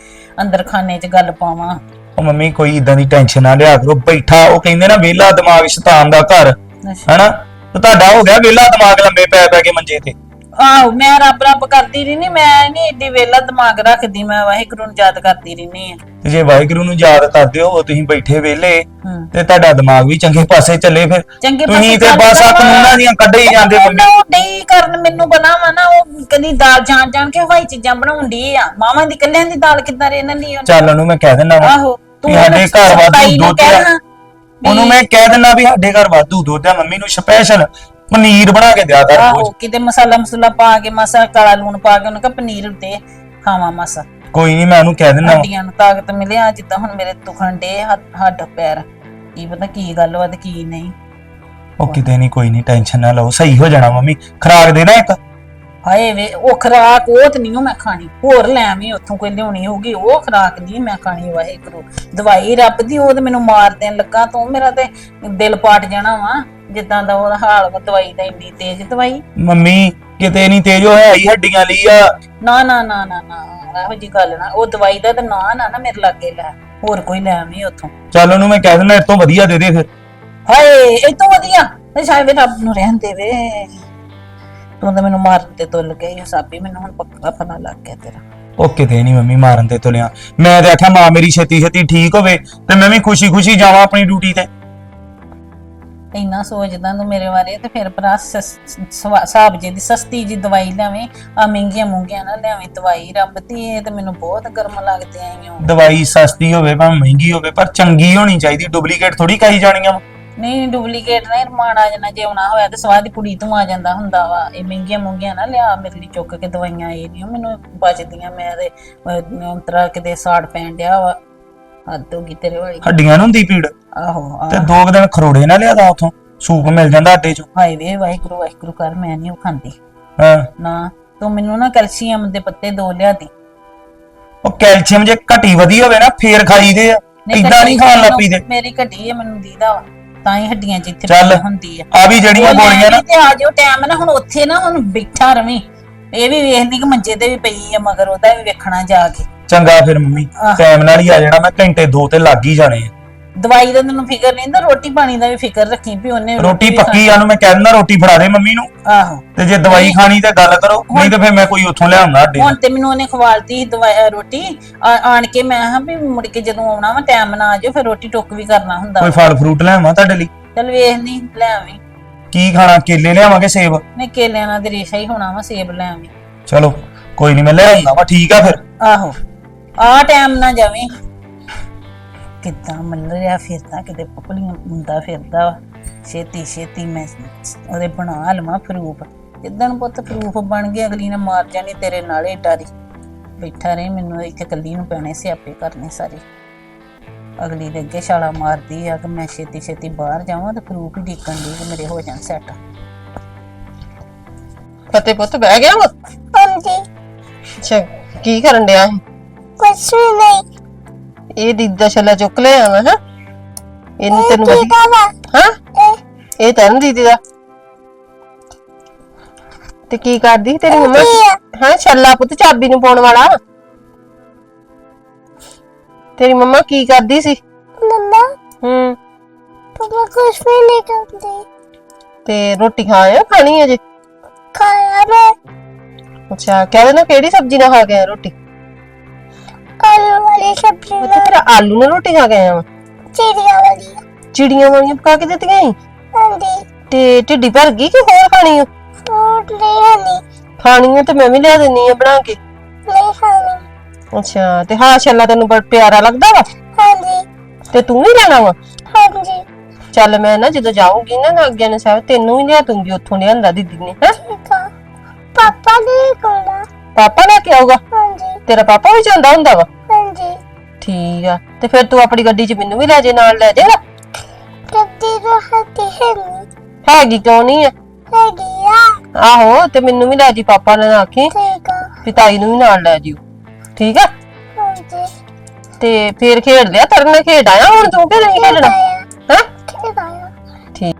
ਅੰਦਰ ਖਾਨੇ 'ਚ ਗੱਲ ਪਾਵਾਂ? ਉਹ ਮੰਮੀ ਕੋਈ ਇਦਾਂ ਦੀ ਟੈਨਸ਼ਨ ਨਾ ਲਿਆ ਕਰੋ। ਬੈਠਾ ਉਹ ਕਹਿੰਦੇ ਨਾ ਵਿਹਲਾ ਦਿਮਾਗ ਸ਼ੈਤਾਨ ਦਾ ਘਰ। ਅੱਛਾ। ਹੈਨਾ? ਤੇ ਤੁਹਾਡਾ ਹੋ ਗਿਆ ਵਿਹਲਾ ਦਿਮਾਗ ਲੰਮੇ ਪੈ ਪੈ ਕੇ ਮੰਜੇ ਤੇ। ਆਹੋ ਮੈਂ ਰੱਬ ਰੱਬ ਕਰਦੀ ਰਹਿਨੀ ਮੈਂ ਨਹੀਂ ਏਡੀ ਵੇਲਾ ਦਿਮਾਗ ਰੱਖਦੀ ਮੈਂ ਵਾਹਿਗੁਰੂ ਨੂੰ ਯਾਦ ਕਰਦੀ ਰਹਿਨੀ ਆ ਤੇ ਜੇ ਵਾਹਿਗੁਰੂ ਨੂੰ ਯਾਦ ਕਰਦੇ ਹੋ ਤੁਸੀਂ ਬੈਠੇ ਵਿਹਲੇ ਹੂੰ। ਤੇ ਤੁਹਾਡਾ ਦਿਮਾਗ ਵੀ ਚੰਗੇ ਪਾਸੇ ਚੱਲੇ ਫਿਰ। ਚੰਗੇ ਤੁਸੀਂ ਤੇ ਚੱਲਦਾ ਬਸ ਆ ਵਾ। ਕਾਨੂੰਨਾਂ ਦੀਆਂ ਕੱਢੇ ਹੀ ਜਾਂਦੇ ਮੰਮੀ ਉਹ ਡਈ ਕਰਨ ਮੈਨੂੰ ਬਣਾ ਵਾ ਨਾ ਉਹ ਕਦੀ ਦਾਲ ਜਾਣ ਜਾਣ ਕੇ ਹਵਾਈ ਚੀਜ਼ਾਂ ਬਣਾਉਣ ਡਈ ਆ। ਮਾਵਾਂ ਦੀ ਕੱਲਿਆਂ ਦੀ ਦਾਲ ਕਿੱਦਾਂ ਰਹਿਣ ਦੀ ਚੱਲ ਉਹਨੂੰ ਮੈਂ ਕਹਿ ਦਿੰਦਾ ਵਾ ਆਹੋ ਵੀ ਸਾਡੇ ਘਰ ਵਾਧੂ ਦੁੱਧ ਆ। ਉਹਨੂੰ ਮੈਂ ਕਹਿ ਦਿੰਦਾ ਵੀ ਸਾਡੇ ਘਰ ਵਾਧੂ ਦੁੱਧ ਆ ਮੰਮੀ ਨੂੰ ਸਪੈਸ਼ਲ ਪਨੀਰ ਬਣਾ ਕੇ ਦਿਆ ਕਰ ਆਹੋ ਰੋਜ਼ ਕਿਤੇ ਮਸਾਲਾ ਮਸੂਲਾ ਪਾ ਕੇ ਮਸਾ ਕਾਲਾ ਲੂਣ ਪਾ ਕੇ ਉਹਨੂੰ ਕਹ ਪਨੀਰ ਦੇ ਖਾਵਾਂ ਮਸਾ। ਕੋਈ ਨਹੀਂ ਮੈਂ ਉਹਨੂੰ ਕਹਿ ਦਿੰਦਾ। ਵਾ। ਹੱਡੀਆਂ ਨੂੰ ਤਾਕਤ ਮਿਲਿਆ ਜਿੱਦਾਂ ਹੁਣ ਮੇਰੇ ਦੁਖਣ ਡੇ ਹੱਡ ਪੈਰ। ਕੀ ਪਤਾ ਕੀ ਗੱਲ ਵਾ ਤੇ ਕੀ ਨਹੀਂ। ਉਹ ਕਿਤੇ ਨਹੀਂ ਕੋਈ ਨਹੀਂ ਟੈਨਸ਼ਨ ਨਾ ਲਓ ਸਹੀ ਹੋ ਜਾਣਾ ਮੰਮੀ। ਖਰਾਕ ਦੇ ਨਾ ਇੱਕ। ਹਾਏ ਵੇ ਉਹ ਖਰਾਕ ਉਹ ਤੇ ਨਹੀਂ ਮੈਂ ਖਾਣੀ। ਹੋਰ ਲੈ ਆਵੀਂ ਉੱਥੋਂ ਕੋਈ ਲਿਆਉਣੀ ਹੋਊਗੀ ਉਹ ਖਰਾਕ ਨਹੀਂ ਮੈਂ ਖਾਣੀ ਵਾਹਿਗੁਰੂ। ਦਵਾਈ ਰੱਬ ਦੀ ਉਹ ਤੇ ਮੈਨੂੰ ਮਾਰ ਦੇਣ ਲੱਗਾ ਤੂੰ ਮੇਰਾ ਤੇ ਦਿਲ ਪਾਟ ਜਾਣਾ ਵਾ। ਜਿੱਦਾਂ ਦਾ ਉਹਦਾ ਹਾਲ ਵਾ ਦਵਾਈ ਦਾ ਇੰਨੀ ਤੇਜ਼ ਦਵਾਈ। ਮੰਮੀ ਕਿਤੇ ਨਹੀਂ ਤੇਜ ਉਹ ਹੈ ਹੀ ਹੱਡੀਆਂ ਲਈ ਆ। ਨਾ ਨਾ ਨਾ ਨਾ ਨਾ ਇਹੋ ਜੀ ਗੱਲ ਨਾ ਉਹ ਦਵਾਈ ਦਾ ਤਾਂ ਨਾ ਨਾ ਨਾ ਮੇਰੇ ਲਾਗੇ ਲੈ। ਹੋਰ ਕੋਈ ਲੈ ਆਵੀਂ ਉੱਥੋਂ। ਚੱਲ ਉਹਨੂੰ ਮੈਂ ਕਹਿ ਦਿੰਦਾ ਇਹ ਤੋਂ ਵਧੀਆ ਦੇ ਦੇ ਫਿਰ। ਹਾਏ ਇਹ ਤੋਂ ਵਧੀਆ ਸ਼ਾਇਦ ਰੱਬ ਨੂੰ ਰਹਿਣ ਦੇਵੇ। ਤੂੰ ਤਾਂ ਮੈਨੂੰ ਮਾਰਨ ਤੇ ਤੁੱਲ ਗਈ ਸਾਬੀ ਮੈਨੂੰ ਹੁਣ ਪੱਕਾ ਪਤਾ ਲੱਗ ਗਿਆ ਤੇਰਾ। ਉਹ ਕਿਤੇ ਨਹੀਂ ਮੰਮੀ ਮਾਰਨ ਤੇ ਤੁਲਿਆ ਮੈਂ ਤੇ ਆਖਿਆ ਮਾਂ ਮੇਰੀ ਛੇਤੀ ਛੇਤੀ ਠੀਕ ਹੋਵੇ ਤੇ ਮੈਂ ਵੀ ਖੁਸ਼ੀ ਖੁਸ਼ੀ ਜਾਵਾਂ ਆਪਣੀ ਡਿਊਟੀ ਤੇ। ਇੰਨਾ ਸੋਚਦਾ ਤੂੰ ਮੇਰੇ ਬਾਰੇ ਤੇ ਫਿਰ ਭਰਾ ਹਿਸਾਬ ਜੇ ਦੀ ਸਸਤੀ ਜੀ ਦਵਾਈ ਲਿਆਵੇਂ ਆ ਮਹਿੰਗੀਆਂ ਮੂੰਗੀਆਂ ਨਾ ਲਿਆਵੇਂ ਦਵਾਈ ਰੱਬ ਦੀ ਇਹ ਤੇ ਮੈਨੂੰ ਬਹੁਤ ਗਰਮ ਲੱਗਦੇ ਆਈਓ ਦਵਾਈ ਸਸਤੀ ਹੋਵੇ ਭਾਵੇਂ ਮਹਿੰਗੀ ਹੋਵੇ ਪਰ ਚੰਗੀ ਹੋਣੀ ਚਾਹੀਦੀ ਡੁਪਲੀਕੇਟ ਥੋੜੀ ਕਹੀ ਜਾਣੀਆਂ। ਨਹੀਂ ਡੁਪਲੀਕੇਟ ਨਾ ਰਮਾਨ ਆ ਜਾਣਾ ਜੇ ਆਉਣਾ ਹੋਇਆ ਤੇ ਸਵਾਦ ਦੀ ਕੁੜੀ ਤੋਂ ਆ ਜਾਂਦਾ ਹੁੰਦਾ ਵਾ। ਇਹ ਮਹਿੰਗੀਆਂ ਮੂੰਗੀਆਂ ਨਾ ਲਿਆ ਮੇਰੇ ਲਈ ਚੁੱਕ ਕੇ ਦਵਾਈਆਂ ਇਹ ਨਹੀਂ ਮੈਨੂੰ ਬਚਦੀਆਂ ਮੈਂ ਤੇ ਅੰਤਰਾ ਕਿਤੇ ਸਾੜ ਪੈਣ ਡਿਆ ਵਾ। ਹੱਦ ਹੋ ਗਈ ਤੇਰੇ ਵਾਲੀ। ਹੱਡੀਆਂ ਨੂੰ ਹੁੰਦੀ ਪੀੜ ਆਹੋ ਆਹ। ਤੇ ਦੋ ਕੁ ਦਿਨ ਖਰੋੜੇ ਨਾ ਲਿਆਦਾ ਉਥੋਂ ਸੂਪ ਮਿਲ ਜਾਂਦਾ ਅੱਡੇ ਚੋਂ। ਹਾਏ ਵੇ ਵਾਹਿਗੁਰੂ ਵਾਹਿਗੁਰੂ ਕਰ ਮੈਂ ਨਹੀਂ ਉਹ ਖਾਂਦੀ। ਹਾਂ। ਨਾ ਤੂੰ ਮੈਨੂੰ ਨਾ ਕੈਲਸ਼ੀਅਮ ਦੇ ਪੱਤੇ ਦੋ ਲਿਆ ਦੀ। ਉਹ ਕੈਲਸ਼ੀਅਮ ਜੇ ਘਟੀ ਵਧੀ ਹੋਵੇ ਨਾ ਫੇਰ ਖਾਈਦੇ ਆ। ਇਦਾਂ ਨਹੀਂ ਖਾਣ ਦੇ ਮੇਰੀ ਘਟੀ ਹੈ ਮੈਨੂੰ ਦੀਦਾ ਵਾ। ਤਾਂ ਹੀ ਹੱਡੀਆਂ 'ਚ ਇੱਥੇ ਚੱਲ। ਪੀੜ ਹੁੰਦੀ ਆ ਆ ਵੀ ਜਿਹੜੀਆਂ ਉਹ ਲੈ ਗੋਲੀਆਂ ਨਾ ਤੇ ਆ ਜਾਓ ਟਾਈਮ ਨਾ ਹੁਣ ਉੱਥੇ ਨਾ ਹੁਣ ਬੈਠਾ ਰਵੀਂ ਇਹ ਵੀ ਵੇਖਦੀ ਕਿ ਮੰਜੇ ਤੇ ਵੀ ਪਈ ਆ ਮਗਰ ਉਹਦਾ ਵੀ ਵੇਖਣਾ ਜਾ ਕੇ ਚੰਗਾ ਫਿਰ ਮੰਮੀ ਆਹ। ਟਾਈਮ ਨਾਲ ਹੀ ਆ ਜਾਣਾ ਮੈਂ ਘੰਟੇ ਦੋ ਤੇ ਲੱਗ ਹੀ ਜਾਣੇ ਆ ਦਵਾਈ ਦਾ ਤੈਨੂੰ ਫਿਕਰ ਨਹੀਂ ਤਾਂ ਰੋਟੀ ਪਾਣੀ ਦਾ ਵੀ ਫਿਕਰ ਰੱਖੀ ਵੀ ਉਹਨੇ ਰੋਟੀ ਪੱਕੀ ਆ ਨੂੰ ਮੈਂ ਕਹਿ ਦਿੰਦਾ ਰੋਟੀ ਫੜਾ ਦੇ ਮੰਮੀ ਨੂੰ। ਆਹੋ। ਤੇ ਜੇ ਦਵਾਈ ਖਾਣੀ ਤੇ ਗੱਲ ਕਰੋ ਨਹੀਂ ਤੇ ਫਿਰ ਮੈਂ ਕੋਈ ਉੱਥੋਂ ਲਿਆਉਂਦਾ ਅੱਡੇ ਹੁਣ ਤੇ ਮੈਨੂੰ ਉਹਨੇ ਖਵਾਲਤੀ ਦਵਾਈ ਰੋਟੀ। ਆ- ਆਣ ਕੇ ਮੈਂ ਹਾਂ ਵੀ ਮੁੜ ਕੇ ਜਦੋਂ ਆਉਣਾ ਵਾ ਟਾਈਮ ਨਾ ਆ ਜਾਓ ਫਿਰ ਰੋਟੀ ਟੁੱਕ ਵੀ ਕਰਨਾ ਹੁੰਦਾ ਕੋਈ ਫਲ ਫਰੂਟ ਲਿਆਵਾਂ ਤੁਹਾਡੇ ਲਈ? ਚਲ ਵੇਖ ਨਹੀਂ ਲੈ ਆਵੀਂ। ਕੀ ਖਾਣਾ ਕੇਲੇ ਲਿਆਵਾਂਗੇ ਸੇਬ? ਨੇ ਕੇਲਿਆਂ ਨਾਲ ਤੇ ਰੇਸ਼ਾ ਹੀ ਹੋਣਾ ਵਾ ਸੇਬ ਲੈ ਆਵੀਂ। ਚਲੋ ਕੋਈ ਨਹੀਂ ਮੈਂ ਲੈ ਆਉਂਦਾ ਵਾ ਠੀਕ ਆ ਫਿਰ। ਆਹੋ। ਆ ਟਾਈਮ ਨਾ ਜਾਵੇਂ। ਕਿੱਦਾਂ ਮੱਲ ਰਿਹਾ ਫਿਰਦਾ ਕਿਤੇ ਪਪਲੀਆਂ ਮੁੰਡਾ ਫਿਰਦਾ ਵਾ। ਛੇਤੀ ਛੇਤੀ ਮੈਂ ਉਹਦੇ ਬਣਾ ਲਵਾਂ ਫਰੂਪ ਜਿੱਦਣ ਪੁੱਤ ਫਰੂਪ ਬਣ ਗਿਆ ਅਗਲੀ ਨੇ ਮਾਰ ਜਾਣੀ ਤੇਰੇ ਨਾਲੇ ਡਾਰੀ ਬੈਠਾ ਰਹੇ ਮੈਨੂੰ ਇੱਥੇ ਕੱਲੀ ਨੂੰ ਪੈਣੇ ਸਿਆਪੇ ਕਰਨੇ ਸਾਰੇ। ਅਗਲੀ ਦੇ ਅੱਗੇ ਛਾਲਾ ਮਾਰਦੀ ਆ ਕਿ ਮੈਂ ਛੇਤੀ ਛੇਤੀ ਬਾਹਰ ਜਾਵਾਂ ਤੇ ਫਰੂਪ ਹੀ ਡੀਕਣ ਦੀ ਕਿ ਮੇਰੇ ਹੋ ਜਾਣ ਸੈੱਟ। ਫਤਿਹ ਪੁੱਤ ਬਹਿ ਗਿਆ ਵਾ? ਹਾਂਜੀ। ਅੱਛਾ ਕੀ ਕਰਨ ਡਿਆ ਸੀ? ਕੁਛ ਵੀ ਨਹੀਂ। ਇਹ ਦੀਦਾ ਛੱਲਾ ਚੁੱਕ ਲਿਆ ਵਾ ਹਾਂ ਇਹਨੂੰ ਤੈਨੂੰ ਵਧੀਆ ਦੀਦਾ ਵਾ ਹਾਂ? ਇਹ ਤੈਨੂੰ ਦੀਦੀ ਦਾ। ਤੇ ਕੀ ਕਰਦੀ? ਸੀ ਤੇਰੀ ਮੰਮਾ? ਹਾਂ ਛੱਲਾ ਪੁੱਤ ਚਾਬੀ ਨੂੰ ਪਾਉਣ ਵਾਲਾ। ਤੇਰੀ ਮੰਮਾ ਕੀ ਕਰਦੀ ਸੀ? ਮੰਮਾ ਹੂੰ। ਪਾਪਾ ਕੁਛ ਵੀ ਨਹੀਂ ਖਾਂਦੇ ਤੇ ਰੋਟੀ ਖਾਇਆ ਖਾਣੀ ਅਜੇ? ਖਾਇਆ ਮੈਂ। ਅੱਛਾ ਕਹਿੰਦੇ ਨਾ ਕਿਹੜੀ ਸਬਜ਼ੀ ਨਾਲ ਖਾ ਗਿਆ ਰੋਟੀ? ਆਲੂ ਵਾਲੀ ਸਬਜ਼ੀ ਮੈਂ ਨਾਲ ਫਿਰ ਆਲੂ ਨਾਲ ਰੋਟੀ ਖਾ ਗਿਆ ਵਾਂ ਚਿੜੀਆਂ ਵਾਲੀ ਚਿੜੀਆਂ ਵਾਲੀਆਂ ਪਕਾ ਕੇ ਦਿੱਤੀਆਂ ਸੀ? ਹਾਂਜੀ। ਤੇ ਢਿੱਡੀ ਭਰ ਗਈ ਕਿ ਹੋਰ ਖਾਣੀ ਆ? ਫਰੂਟ ਨਹੀਂ ਹਨੀ ਖਾਣੀ ਆ ਤੇ ਮੈਂ ਵੀ ਲਿਆ ਦਿੰਨੀ ਆ ਬਣਾ ਕੇ। ਨਹੀਂ ਖਾਣੀ। ਅੱਛਾ ਤੇ ਹਾਂ ਛੱਲਾ ਤੈਨੂੰ ਬੜਾ ਪਿਆਰਾ ਲੱਗਦਾ ਵਾ? ਹਾਂਜੀ। ਤੇ ਤੂੰ ਵੀ ਲੈਣਾ ਵਾ? ਹਾਂਜੀ। ਚੱਲ ਮੈਂ ਨਾ ਜਦੋਂ ਜਾਊਂਗੀ ਨਾ ਨਾਗਿਆ ਨੇ ਸਾਹਿਬ ਤੈਨੂੰ ਵੀ ਲਿਆ ਦੂੰਗੀ ਉੱਥੋਂ ਲਿਆਂਦਾ ਦੀਦੀ ਨੇ ਹੈਂ? ਠੀਕ ਆ। ਪਾਪਾ ਨੇ ਕੋਲਾ ਪਾਪਾ ਲੈ ਕੇ ਆਊਗਾ? ਹਾਂਜੀ। ਤੇਰਾ ਪਾਪਾ ਵੀ ਜਾਂਦਾ ਹੁੰਦਾ ਵਾ? ਹਾਂਜੀ। ਠੀਕ ਆ ਤੇ ਫਿਰ ਤੂੰ ਆਪਣੀ ਗੱਡੀ 'ਚ ਮੈਨੂੰ ਵੀ ਲੈ ਜੇ ਨਾਲ ਲੈ ਜਾਏਗਾ? ਗੱਡੀ ਹੱਥੀ ਹੈ ਨਹੀਂ। ਹੈਗੀ ਕਿਉਂ ਨਹੀਂ ਆ? ਹੈਗੀ ਆ। ਆਹੋ ਤੇ ਮੈਨੂੰ ਵੀ ਲੈ ਜੀ ਪਾਪਾ ਨੇ ਆਖੀ ਠੀਕ ਆ। ਪਿਤਾਈ ਨੂੰ ਵੀ ਨਾਲ ਲੈ ਜਿਓ। ਠੀਕ ਆ? ਹਾਂਜੀ। ਤੇ ਫਿਰ ਖੇਡ ਲਿਆ ਤੇਰੇ ਨਾਲ ਖੇਡ ਆਇਆ ਹੁਣ ਤੂੰ ਕਿ ਨਹੀਂ ਖੇਡਣਾ? ਹੈ? ਠੀਕ।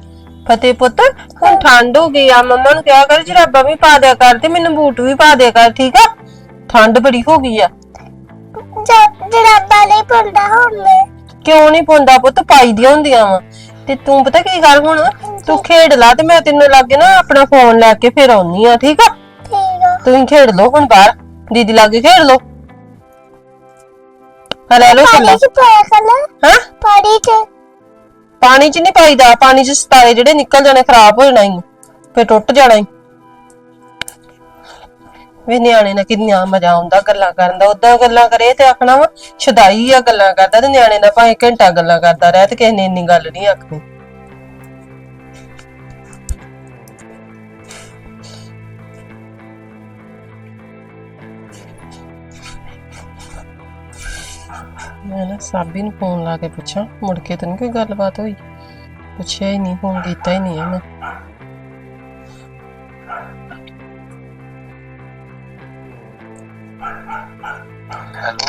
ਫਤਿਹ ਪੁੱਤ ਹੁਣ ਠੰਡ ਹੋ ਗਈ ਆ ਮੰਮਾ ਨੂੰ ਕਿਹਾ ਕਰ ਜਰਾਬਾਂ ਵੀ ਪਾ ਦਿਆ ਕਰ ਤੇ ਮੈਨੂੰ ਬੂਟ ਵੀ ਪਾ ਦਿਆ ਕਰ ਠੀਕ ਆ? ਠੰਡ ਬੜੀ ਹੋ ਗਈ ਆ। ਜਦ ਜਰਾਬਾ ਨਹੀਂ ਪੰਦਾ ਹੁਣ ਮੈਂ। ਕਿਉਂ ਨਹੀਂ ਪਾਉਂਦਾ ਪੁੱਤ? ਪਾਈ ਦੀਆਂ ਹੁੰਦੀਆਂ ਵਾ। ਤੇ ਤੂੰ ਪਤਾ ਕੀ ਗੱਲ ਹੁਣ? ਤੂੰ ਖੇਡ ਲਾ ਤੇ ਮੈਂ ਤੈਨੂੰ ਲੱਗੇ ਨਾ ਆਪਣਾ ਫੋਨ ਲੈ ਕੇ ਫਿਰ ਆਉਣੀ ਆ ਠੀਕ ਆ? ਠੀਕ ਆ। ਖੇਡ ਲਓ ਹੁਣ ਬਾਹਰ। ਦੀਦੀ ਲਾਗੇ ਖੇਡ ਲਓ। ਹਾਂ ਲੈ ਚੱਲਾ। ਹਾਂ? ਪਾਣੀ ਚ। ਪਾਣੀ 'ਚ ਨਹੀਂ ਪਾਈਦਾ। ਪਾਣੀ 'ਚ ਸਤਾਰੇ ਜਿਹੜੇ ਨਿਕਲ ਜਾਣੇ ਖਰਾਬ ਹੋ ਜਾਣਾ ਹੀ ਫਿਰ ਟੁੱਟ ਜਾਣਾ ਹੀ ਵੇ ਨਿਆਣੇ ਨਾਲ ਕਿੰਨਾ ਮਜ਼ਾ ਆਉਂਦਾ ਗੱਲਾਂ ਕਰਨ ਦਾ ਉਦਾਂ ਗੱਲਾਂ ਕਰੇ ਤੇ ਆਖਣਾ ਵਾ ਛਦਾਈ ਆ ਗੱਲਾਂ ਕਰਦਾ ਤੇ ਨਿਆਣੇ ਨਾਲ ਭਾਵੇਂ ਘੰਟਾ ਗੱਲਾਂ ਕਰਦਾ ਰਹਿ ਤੇ ਕਿਸੇ ਨੇ ਇੰਨੀ ਗੱਲ ਨਹੀਂ ਆਖਣੀ। ਮੈਂ ਨਾ ਸਾਬੀ ਨੂੰ ਫੋਨ ਲਾ ਕੇ ਪੁੱਛਾਂ, ਮੁੜ ਕੇ ਤਾਂ ਨੀ ਕੋਈ ਗੱਲਬਾਤ ਹੋਈ। ਪੁੱਛਿਆ ਹੀ ਨਹੀਂ ਫੋਨ ਕੀਤਾ ਹੀ ਨਹੀਂ ਮੈਂ। ਹੈਲੋ।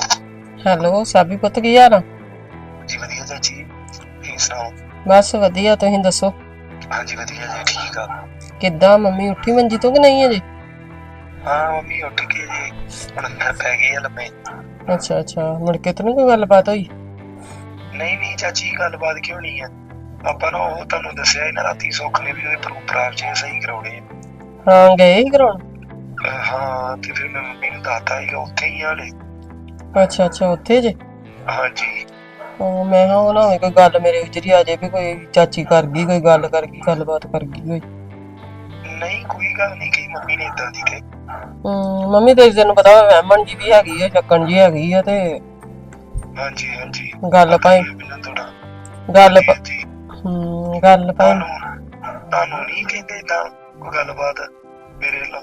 ਹੈਲੋ ਸਾਬੀ ਪੁੱਤ ਕੀ ਹਾਲ ਆ? ਜੀ ਵਧੀਆ ਚਾਚੀ ਤੁਸੀਂ ਸੁਣਾਓ? ਬਸ ਵਧੀਆ ਤੁਸੀਂ ਦੱਸੋ? ਹਾਂਜੀ ਵਧੀਆ ਜੀ ਠੀਕ ਆ। ਕਿੱਦਾਂ ਮੰਮੀ ਉੱਠੀ ਮੰਜੀ ਤੋਂ ਕਿ ਨਹੀਂ ਅਜੇ? ਹਾਂ ਮੰਮੀ ਉੱਠ ਕੇ ਜੀ। ਹੁਣ ਅੰਦਰ ਪੈ ਗਈ ਆ ਲੰਮੇ। ਅੱਛਾ ਅੱਛਾ ਮੁੜ ਕੇ ਤਾਂ ਨੀ ਕੋਈ ਗੱਲਬਾਤ ਹੋਈ? ਨਹੀਂ ਨਹੀਂ ਚਾਚੀ ਗੱਲਬਾਤ ਕਿਉਂ ਨਹੀਂ ਆ? ਆਪਾਂ ਨਾ ਉਹ ਤੁਹਾਨੂੰ ਦੱਸਿਆ ਇਹਨਾਂ ਰਾਤੀ ਸੁੱਖ ਨੇ ਵੀ ਉਹਦੇ ਪ੍ਰੂਫ ਪ੍ਰਾਪਤ ਸਹੀ ਕਰਾਉਣੇ ਆ। ਹਾਂ ਗਏ ਹੀ ਕਰਾਉਣ? ਅਹ ਹਾਂ ਤੇ ਫਿਰ ਮੈਂ ਮੰਮੀ ਨੂੰ ਦੱਸਤਾ ਸੀਗਾ ਉੱਥੇ ਹੀ ਆ ਹਲੇ। ਅੱਛਾ ਅੱਛਾ ਉੱਥੇ ਜੇ? ਹਾਂਜੀ। ਹਾਂ, ਮੈਂ ਹਾਂ ਉਹ ਨਾ ਹੋਵੇ ਕੋਈ ਗੱਲ ਮੇਰੇ ਵਿਚਰੀ ਆ ਜੇ ਵੀ ਕੋਈ ਚਾਚੀ ਕਰ ਗਈ ਕੋਈ ਗੱਲ ਕਰ ਗਈ ਗੱਲਬਾਤ ਕਰ ਗਈ ਕੋਈ ਨਹੀਂ ਕੋਈ ਗੱਲ ਨਹੀਂ ਕਹੀ ਮੰਮੀ ਨੇ ਇਦਾਂ ਦੀ ਤੇ? ਹਮ, ਮੰਮੀ ਤੇ ਤੈਨੂੰ ਪਤਾ ਵਾ ਵਹਿਮਣ ਜੀ ਵੀ ਹੈਗੀ ਆ ਚੱਕਣ ਜੀ ਹੈਗੀ ਆ ਤੇ ਹਾਂਜੀ ਹਾਂਜੀ। ਗੱਲ ਭਾਈ ਗੱਲ ਜੀ ਹਮ, ਗੱਲ ਭਾਈ। ਤੁਹਾਨੂੰ ਤੁਹਾਨੂੰ ਨਹੀਂ ਕਹਿੰਦੇ ਤਾਂ ਕੋਈ ਗੱਲਬਾਤ ਮੇਰੇ ਵੱਲੋਂ?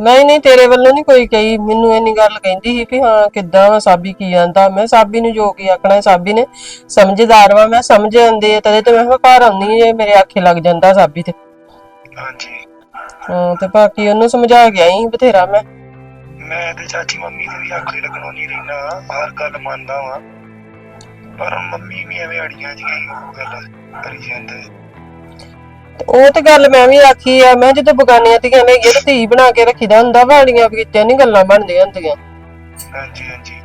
ਨਹੀਂ ਨਹੀਂ ਤੇਰੇ ਵੱਲੋਂ ਨਹੀਂ ਕੋਈ ਕਹੀ। ਮੈਨੂੰ ਇੰਨੀ ਗੱਲ ਕਹਿੰਦੀ ਸੀ ਵੀ ਹਾਂ ਕਿੱਦਾਂ ਵਾ ਸਾਬੀ ਕੀ ਜਾਂਦਾ ਮੈਂ ਸਾਬੀ ਨੂੰ ਜੋ ਕੀ ਆਖਣਾ ਹੈ, ਸਾਬੀ ਨੇ। ਸਮਝਦਾਰ ਵਾ ਮੈਂ ਸਮਝ ਆਉਂਦੇ ਆ ਤਦੇ ਤੇ ਮੈਂ ਕਿਹਾ ਘਰ ਆਉਂਦੀ ਏ ਮੇਰੇ ਆਖੇ ਲੱਗ ਜਾਂਦਾ ਸਾਬੀ ਤੇ। ਹਾਂਜੀ। ਹਾਂ ਤੇ ਬਾਕੀ ਉਹਨੂੰ ਸਮਝਾ ਗਿਆ ਹੀ ਬਥੇਰਾ ਮੈਂ। ਮੈਂ ਤੇ ਚਾਚੀ ਮੰਮੀ ਦੇ ਵੀ ਆਖੇ ਲੱਗਣੋਂ ਨਹੀਂ ਰਹਿਣਾ। ਹਰ ਗੱਲ ਮੰਨਦਾ ਵਾਂ। ਪਰ ਮੰਮੀ ਵੀ ਐਵੇਂ ਅੜੀਆਂ ਜਿਹੀਆਂ ਹੀ ਉਹ ਗੱਲ ਕਰੀ ਜਾਂਦੇ। ਉਹ ਤੇ ਗੱਲ ਮੈਂ ਵੀ ਆਖੀ ਆ ਮੈਂ ਜਦੋਂ ਬਗਾਨੀਆਂ ਧੀਆਂ ਨੇ ਇਹ ਧੀ ਬਣਾ ਕੇ ਰੱਖੀਦਾ ਹੁੰਦਾ ਵਾਲੀਆਂ ਬਗੀਚਿਆਂ ਨਹੀਂ ਗੱਲਾਂ ਬਣਦੀਆਂ ਹੁੰਦੀਆਂ। ਹਾਂਜੀ ਹਾਂਜੀ।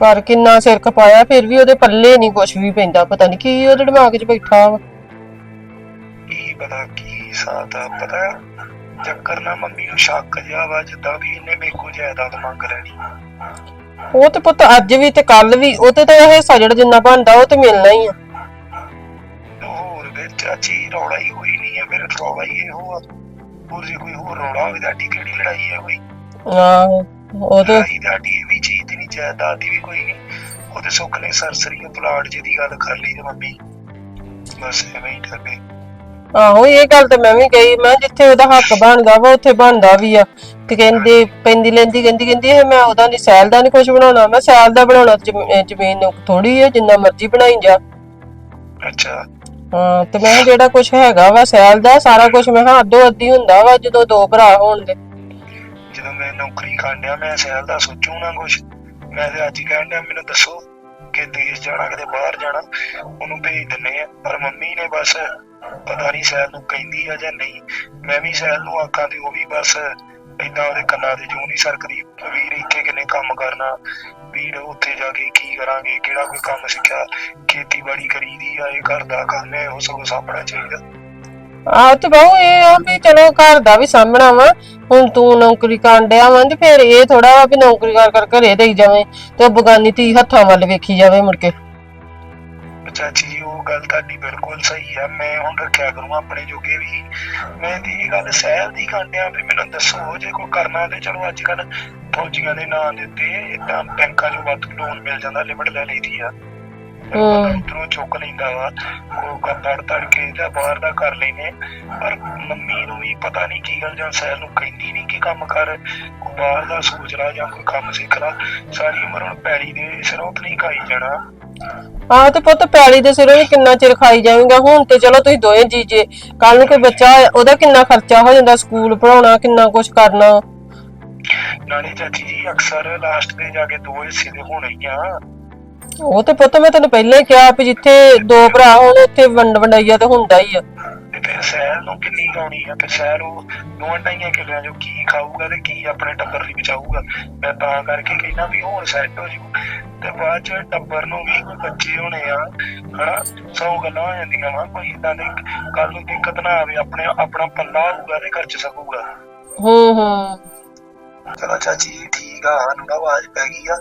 ਪਰ ਕਿੰਨਾ ਸਿਰ ਖਪਾਇਆ ਫਿਰ ਵੀ ਉਹਦੇ ਪੱਲੇ ਨਹੀਂ ਕੁਝ ਵੀ ਪੈਂਦਾ ਪਤਾ ਨਹੀਂ ਕੀ ਉਹਦੇ ਦਿਮਾਗ 'ਚ ਬੈਠਾ ਵਾ। ਕੀ ਪਤਾ ਕੀ ਸਾਦਾ ਪਤਾ ਚੱਕਰ ਨਾ ਮੰਮੀ ਨੂੰ ਸ਼ੱਕ ਜਿਹਾ ਵਾ ਜਿੱਦਾਂ ਵੀ ਇਹਨੇ ਮੇਰੇ ਕੋਲ ਜਾਇਦਾਦ ਮੰਗ ਲੈਣੀ। ਉਹ ਤੇ ਪੁੱਤ ਅੱਜ ਵੀ ਤੇ ਕੱਲ ਵੀ ਉਹ ਤੇ ਤਾਂ ਇਹ ਸਜੜ ਜਿੰਨਾ ਬਣਦਾ ਉਹ ਤੇ ਮਿਲਣਾ ਹੀ ਆ। ਹੋਰ ਵਿੱਚ ਚਾਚੀ ਰੌਲਾ ਹੀ ਹੋਈ ਨਹੀਂ ਮੇਰੇ ਤਾਂ ਹੀ ਇਹੋ ਆ ਹੋਰ ਜੇ ਕੋਈ ਹੋਰ ਰੌਲਾ ਹੋਵੇ ਤੁਹਾਡੀ ਕਿਹੜੀ ਲੜਾਈ ਹੈ ਕੋਈ? ਆਹੋ ਉਹ ਤੇ ਲੜਾਈ ਤੁਹਾਡੀ ਇਹ ਵੀ ਚੀਜ਼ ਦੀ ਨਹੀਂ ਜਾਇਦਾਦ ਦੀ ਵੀ ਕੋਈ ਨਹੀਂ ਉਹਦੇ ਸੁੱਖ ਨੇ ਸਰਸਰੀ ਪਲਾਟ ਜਿਹਦੀ ਗੱਲ ਕਰ ਲਈ ਤੇ ਮੰਮੀ। ਬਸ ਐਵੇਂ ਹੀ ਠੱਗੇ ਆਹੋ ਇਹ ਗੱਲ ਤੇ ਮੈਂ ਵੀ ਕਹੀ ਮੈਂ ਜਿੱਥੇ ਉਹਦਾ ਹੱਕ ਬਣਦਾ ਵਾ ਉੱਥੇ ਬਣਦਾ ਵੀ ਆ। ਤੇ ਕਹਿੰਦੀ ਪੈਂਦੀ ਲੈਂਦੀ ਕਹਿੰਦੀ ਕਹਿੰਦੀ ਇਹ ਮੈਂ ਉਹਦਾ ਨਹੀਂ ਸੈਲ ਦਾ ਨਹੀਂ ਕੁਝ ਬਣਾਉਣਾ। ਮੈਂ ਸੈਲ ਦਾ ਬਣਾਉਣਾ ਜ਼ਮੀ- ਜ਼ਮੀਨ ਥੋੜੀ ਹੈ ਜਿੰਨਾ ਮਰਜ਼ੀ ਬਣਾਈ ਜਾ। ਅੱਛਾ। ਹਾਂ, ਤੇ ਮੈਂ ਕਿਹਾ ਜਿਹੜਾ ਕੁਝ ਹੈਗਾ ਵਾ ਸੈਲ ਦਾ, ਸਾਰਾ ਕੁਝ ਮੈਂ ਕਿਹਾ ਅੱਧੋ ਅੱਧੀ ਹੁੰਦਾ ਵਾ ਜਦੋਂ ਦੋ ਭਰਾ ਹੋਣਗੇ ਜਦੋਂ ਮੈਂ ਨੌਕਰੀ ਕਰਨ ਡਿਆ, ਮੈਂ ਸੈਲ ਦਾ ਸੋਚੂ ਨਾ ਕੁਛ। ਮੈਂ ਤੇ ਅੱਜ ਹੀ ਕਹਿਣ ਡਿਆ, ਮੈਨੂੰ ਦੱਸੋ ਕਿ ਦੇਸ਼ ਜਾਣਾ, ਕਿਤੇ ਬਾਹਰ ਜਾਣਾ, ਉਹਨੂੰ ਭੇਜ ਦਿੰਨੇ ਆ। ਪਰ ਮੰਮੀ ਨੇ ਬਸ ਪਤਾ ਨਹੀਂ ਸੈਲ ਨੂੰ ਕਹਿੰਦੀ ਆ ਜਾਂ ਨਹੀਂ। ਮੈਂ ਵੀ ਸੈਲ ਨੂੰ ਆਖਾਂ ਤੇ ਉਹ ਵੀ ਬਸ ਏਦਾਂ ਉਹਦੇ ਕੰਨਾਂ ਤੇ ਜੂ ਨਹੀਂ ਸਰਕਦੀ। ਵੀਰ ਇੱਥੇ ਕਿੰਨੇ ਕੰਮ ਕਰਨਾ। ਵੀਰ ਉੱਥੇ ਜਾ ਕੇ ਕੀ ਕਰਾਂਗੇ? ਕਿਹੜਾ ਕੋਈ ਕੰਮ ਸਿੱਖਿਆ? ਖੇਤੀਬਾੜੀ ਕਰੀਦੀ ਆ, ਇਹ ਘਰ ਦਾ ਕੰਮ ਹੈ, ਉਹ ਸਗੋਂ ਸਾਂਭਣਾ ਚਾਹੀਦਾ। ਆਹ ਤੇ ਬਹੁ ਇਹ ਆ ਵੀ ਚਲੋ ਘਰ ਦਾ ਵੀ ਸਾਂਭਣਾ ਵਾ। ਹੁਣ ਤੂੰ ਨੌਕਰੀ ਕਰਨ ਡਿਆ ਵਾਂ ਤੇ ਫਿਰ ਇਹ ਥੋੜਾ ਵਾ ਵੀ ਨੌਕਰੀ ਕਰ ਕਰ ਘਰੇ ਦੇਈ ਜਾਵੇਂ ਤੇ ਉਹ ਬਗਾਨੀ ਧੀ ਹੱਥਾਂ ਵੱਲ ਵੇਖੀ ਜਾਵੇ ਮੁੜ ਕੇ। ਚਾਚੀ ਜੀ ਉਹ ਗੱਲ ਤੁਹਾਡੀ ਬਿਲਕੁਲ ਸਹੀ ਆ। ਮੈਂ ਹੁਣ ਰੱਖਿਆ ਕਰੂੰ ਆਪਣੇ ਜੋਗੇ ਵੀ। ਮੈਂ ਤੇ ਇਹ ਗੱਲ ਸਹਿਬ ਦੀ ਕਾਂਡਿਆ ਵੀ ਮੈਨੂੰ ਦੱਸੋ ਜੇ ਕੋਈ ਕਰਨਾ ਤੇ ਚਲੋ ਅੱਜ ਕੱਲ ਫੌਜੀਆਂ ਦੇ ਨਾਂ ਦੇ ਉੱਤੇ ਇਦਾਂ ਬੈਂਕਾਂ 'ਚੋਂ ਵੱਧ ਲੋਨ ਮਿਲ ਜਾਂਦਾ ਲਿਮਟ ਲੈ ਲਈਦੀ ਆ। ਉਧਰੋਂ ਚੁੱਕ ਲੈਂਦਾ ਵਾ ਕਾ ਤੜ ਤੜ ਕੇ ਜਾਂ ਬਾਹਰ ਦਾ ਕਰ ਲੈਨੇ ਪਰ ਮੰਮੀ ਨੂੰ ਵੀ ਪਤਾ ਨਹੀਂ ਕੀ ਗੱਲ ਜਾਂ ਸਹਿਲ ਨੂੰ ਕਹਿੰਦੀ ਨਹੀਂ ਕਿ ਕੰਮ ਕਰ ਬਾਹਰ ਦਾ ਸੋਚ ਲਾ ਜਾਂ ਕੋਈ ਕੰਮ ਸਿੱਖ ਲਾ। ਸਾਰੀ ਉਮਰ ਹੁਣ ਪੈੜੀ ਦੇ ਸਿਰੋਂ ਤੇ ਨਹੀਂ ਖਾਈ ਜਾਣਾ। ਆਹ ਤੇ ਪੁੱਤ ਪੈਲੀ ਦੇ ਸਿਰੋਂ ਵੀ ਕਿੰਨਾ ਚਿਰ ਖਾਈ ਜਾਵੇਂਗਾ ਹੁਣ ਤੇ ਚਲੋ ਤੁਸੀਂ ਦੋਵੇਂ ਜੀਜੇ ਕੱਲ ਨੂੰ ਕੋਈ ਬੱਚਾ ਹੋਇਆ, ਉਹਦਾ ਕਿੰਨਾ ਖਰਚਾ ਹੋ ਜਾਂਦਾ ਸਕੂਲ ਪੜਾਉਣਾ ਕਿੰਨਾ ਕੁਝ ਕਰਨਾ? ਨਾਲੇ ਚਾਚੀ ਜੀ ਅਕਸਰ ਲਾਸਟ ਤੇ ਜਾ ਕੇ ਦੋ ਹਿੱਸੇ ਦੇ ਹੋਣੇ ਹੀ ਆ। ਉਹ ਤੇ ਪੁੱਤ ਮੈਂ ਤੈਨੂੰ ਪਹਿਲਾਂ ਹੀ ਕਿਹਾ ਵੀ ਜਿੱਥੇ ਦੋ ਭਰਾ ਹੋਣ ਉੱਥੇ ਵੰਡ ਵੰਡਾਈਆ ਤਾਂ ਹੁੰਦਾ ਹੀ ਆ। ਤੇ ਫਿਰ ਸਹਿਲ ਨੂੰ ਕਿੰਨੀ ਗਾਉਣੀ ਆ? ਫਿਰ ਸਹਿਲ ਉਹ ਦੋਵਾਂ ਢਾਈਆਂ ਕਿੱਲਿਆਂ ਚੋਂ। ਕੀ ਖਾਊਗਾ ਤੇ ਕੀ ਆਪਣੇ ਟੱਬਰ ਲਈ ਬਚਾਊਗਾ? ਮੈਂ ਤਾਂ ਕਰਕੇ ਕਹਿੰਦਾ ਵੀ ਹੁਣ ਸੈੱਟ ਹੋ ਜੂ। ਤੇ ਬਾਅਦ ਚ ਟੱਬਰ ਨੂੰ ਵੀ ਕੋਈ ਬੱਚੇ ਹੋਣੇ ਆ ਹਨਾ ਸੌ ਗੱਲਾਂ ਹੋ ਜਾਂਦੀਆਂ ਵਾ ਕੋਈ ਇਦਾਂ ਦੀ ਕੱਲ ਨੂੰ ਦਿੱਕਤ ਨਾ ਆਵੇ ਆਪਣੇ ਆਪਣਾ ਪੱਲਾ ਹੋਊਗਾ ਤੇ ਖਰਚ ਸਕੂਗਾ। ਹੂੰ ਹੂੰ। ਚਲੋ ਚਾਚੀ ਜੀ ਠੀਕ ਆ ਨਾ ਆਵਾਜ਼ ਪੈ ਗਈ ਆ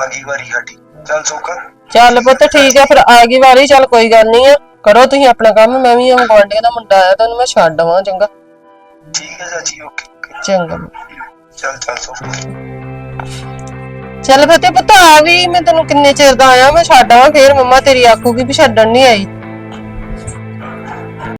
ਆ ਗਈ ਵਾਰੀ ਸਾਡੀ। ਚੱਲ ਸੋਖਾ। ਚੱਲ ਪੁੱਤ ਠੀਕ ਆ ਫਿਰ ਆ ਗਈ ਵਾਰੀ ਚੱਲ ਕੋਈ ਗੱਲ ਨਹੀਂ ਆ। ਕਰੋ ਤੁਸੀਂ ਆਪਣਾ ਕੰਮ ਮੈਂ ਵੀ ਉਹ ਗੁਆਂਢੀਆਂ ਦਾ ਮੁੰਡਾ ਆਇਆ ਤਾਂ ਉਹਨੂੰ ਮੈਂ ਛੱਡ ਆਵਾਂ ਚੰਗਾ। ਠੀਕ ਹੈ ਚਾਚੀ ਓਕੇ। ਚੰਗਾ। ਚੱਲ ਚੱਲ ਸੋਖਾ ਚੱਲ ਪੁੱਤ ਆ ਵੀ ਮੈਂ ਤੈਨੂੰ ਕਿੰਨੇ ਚਿਰ ਦਾ ਆਇਆ ਮੈਂ ਛੱਡ ਆਵਾਂ ਫੇਰ ਮੰਮਾ ਤੇਰੀ ਆਖੂਗੀ ਵੀ ਛੱਡਣ ਨਹੀਂ ਆਈ।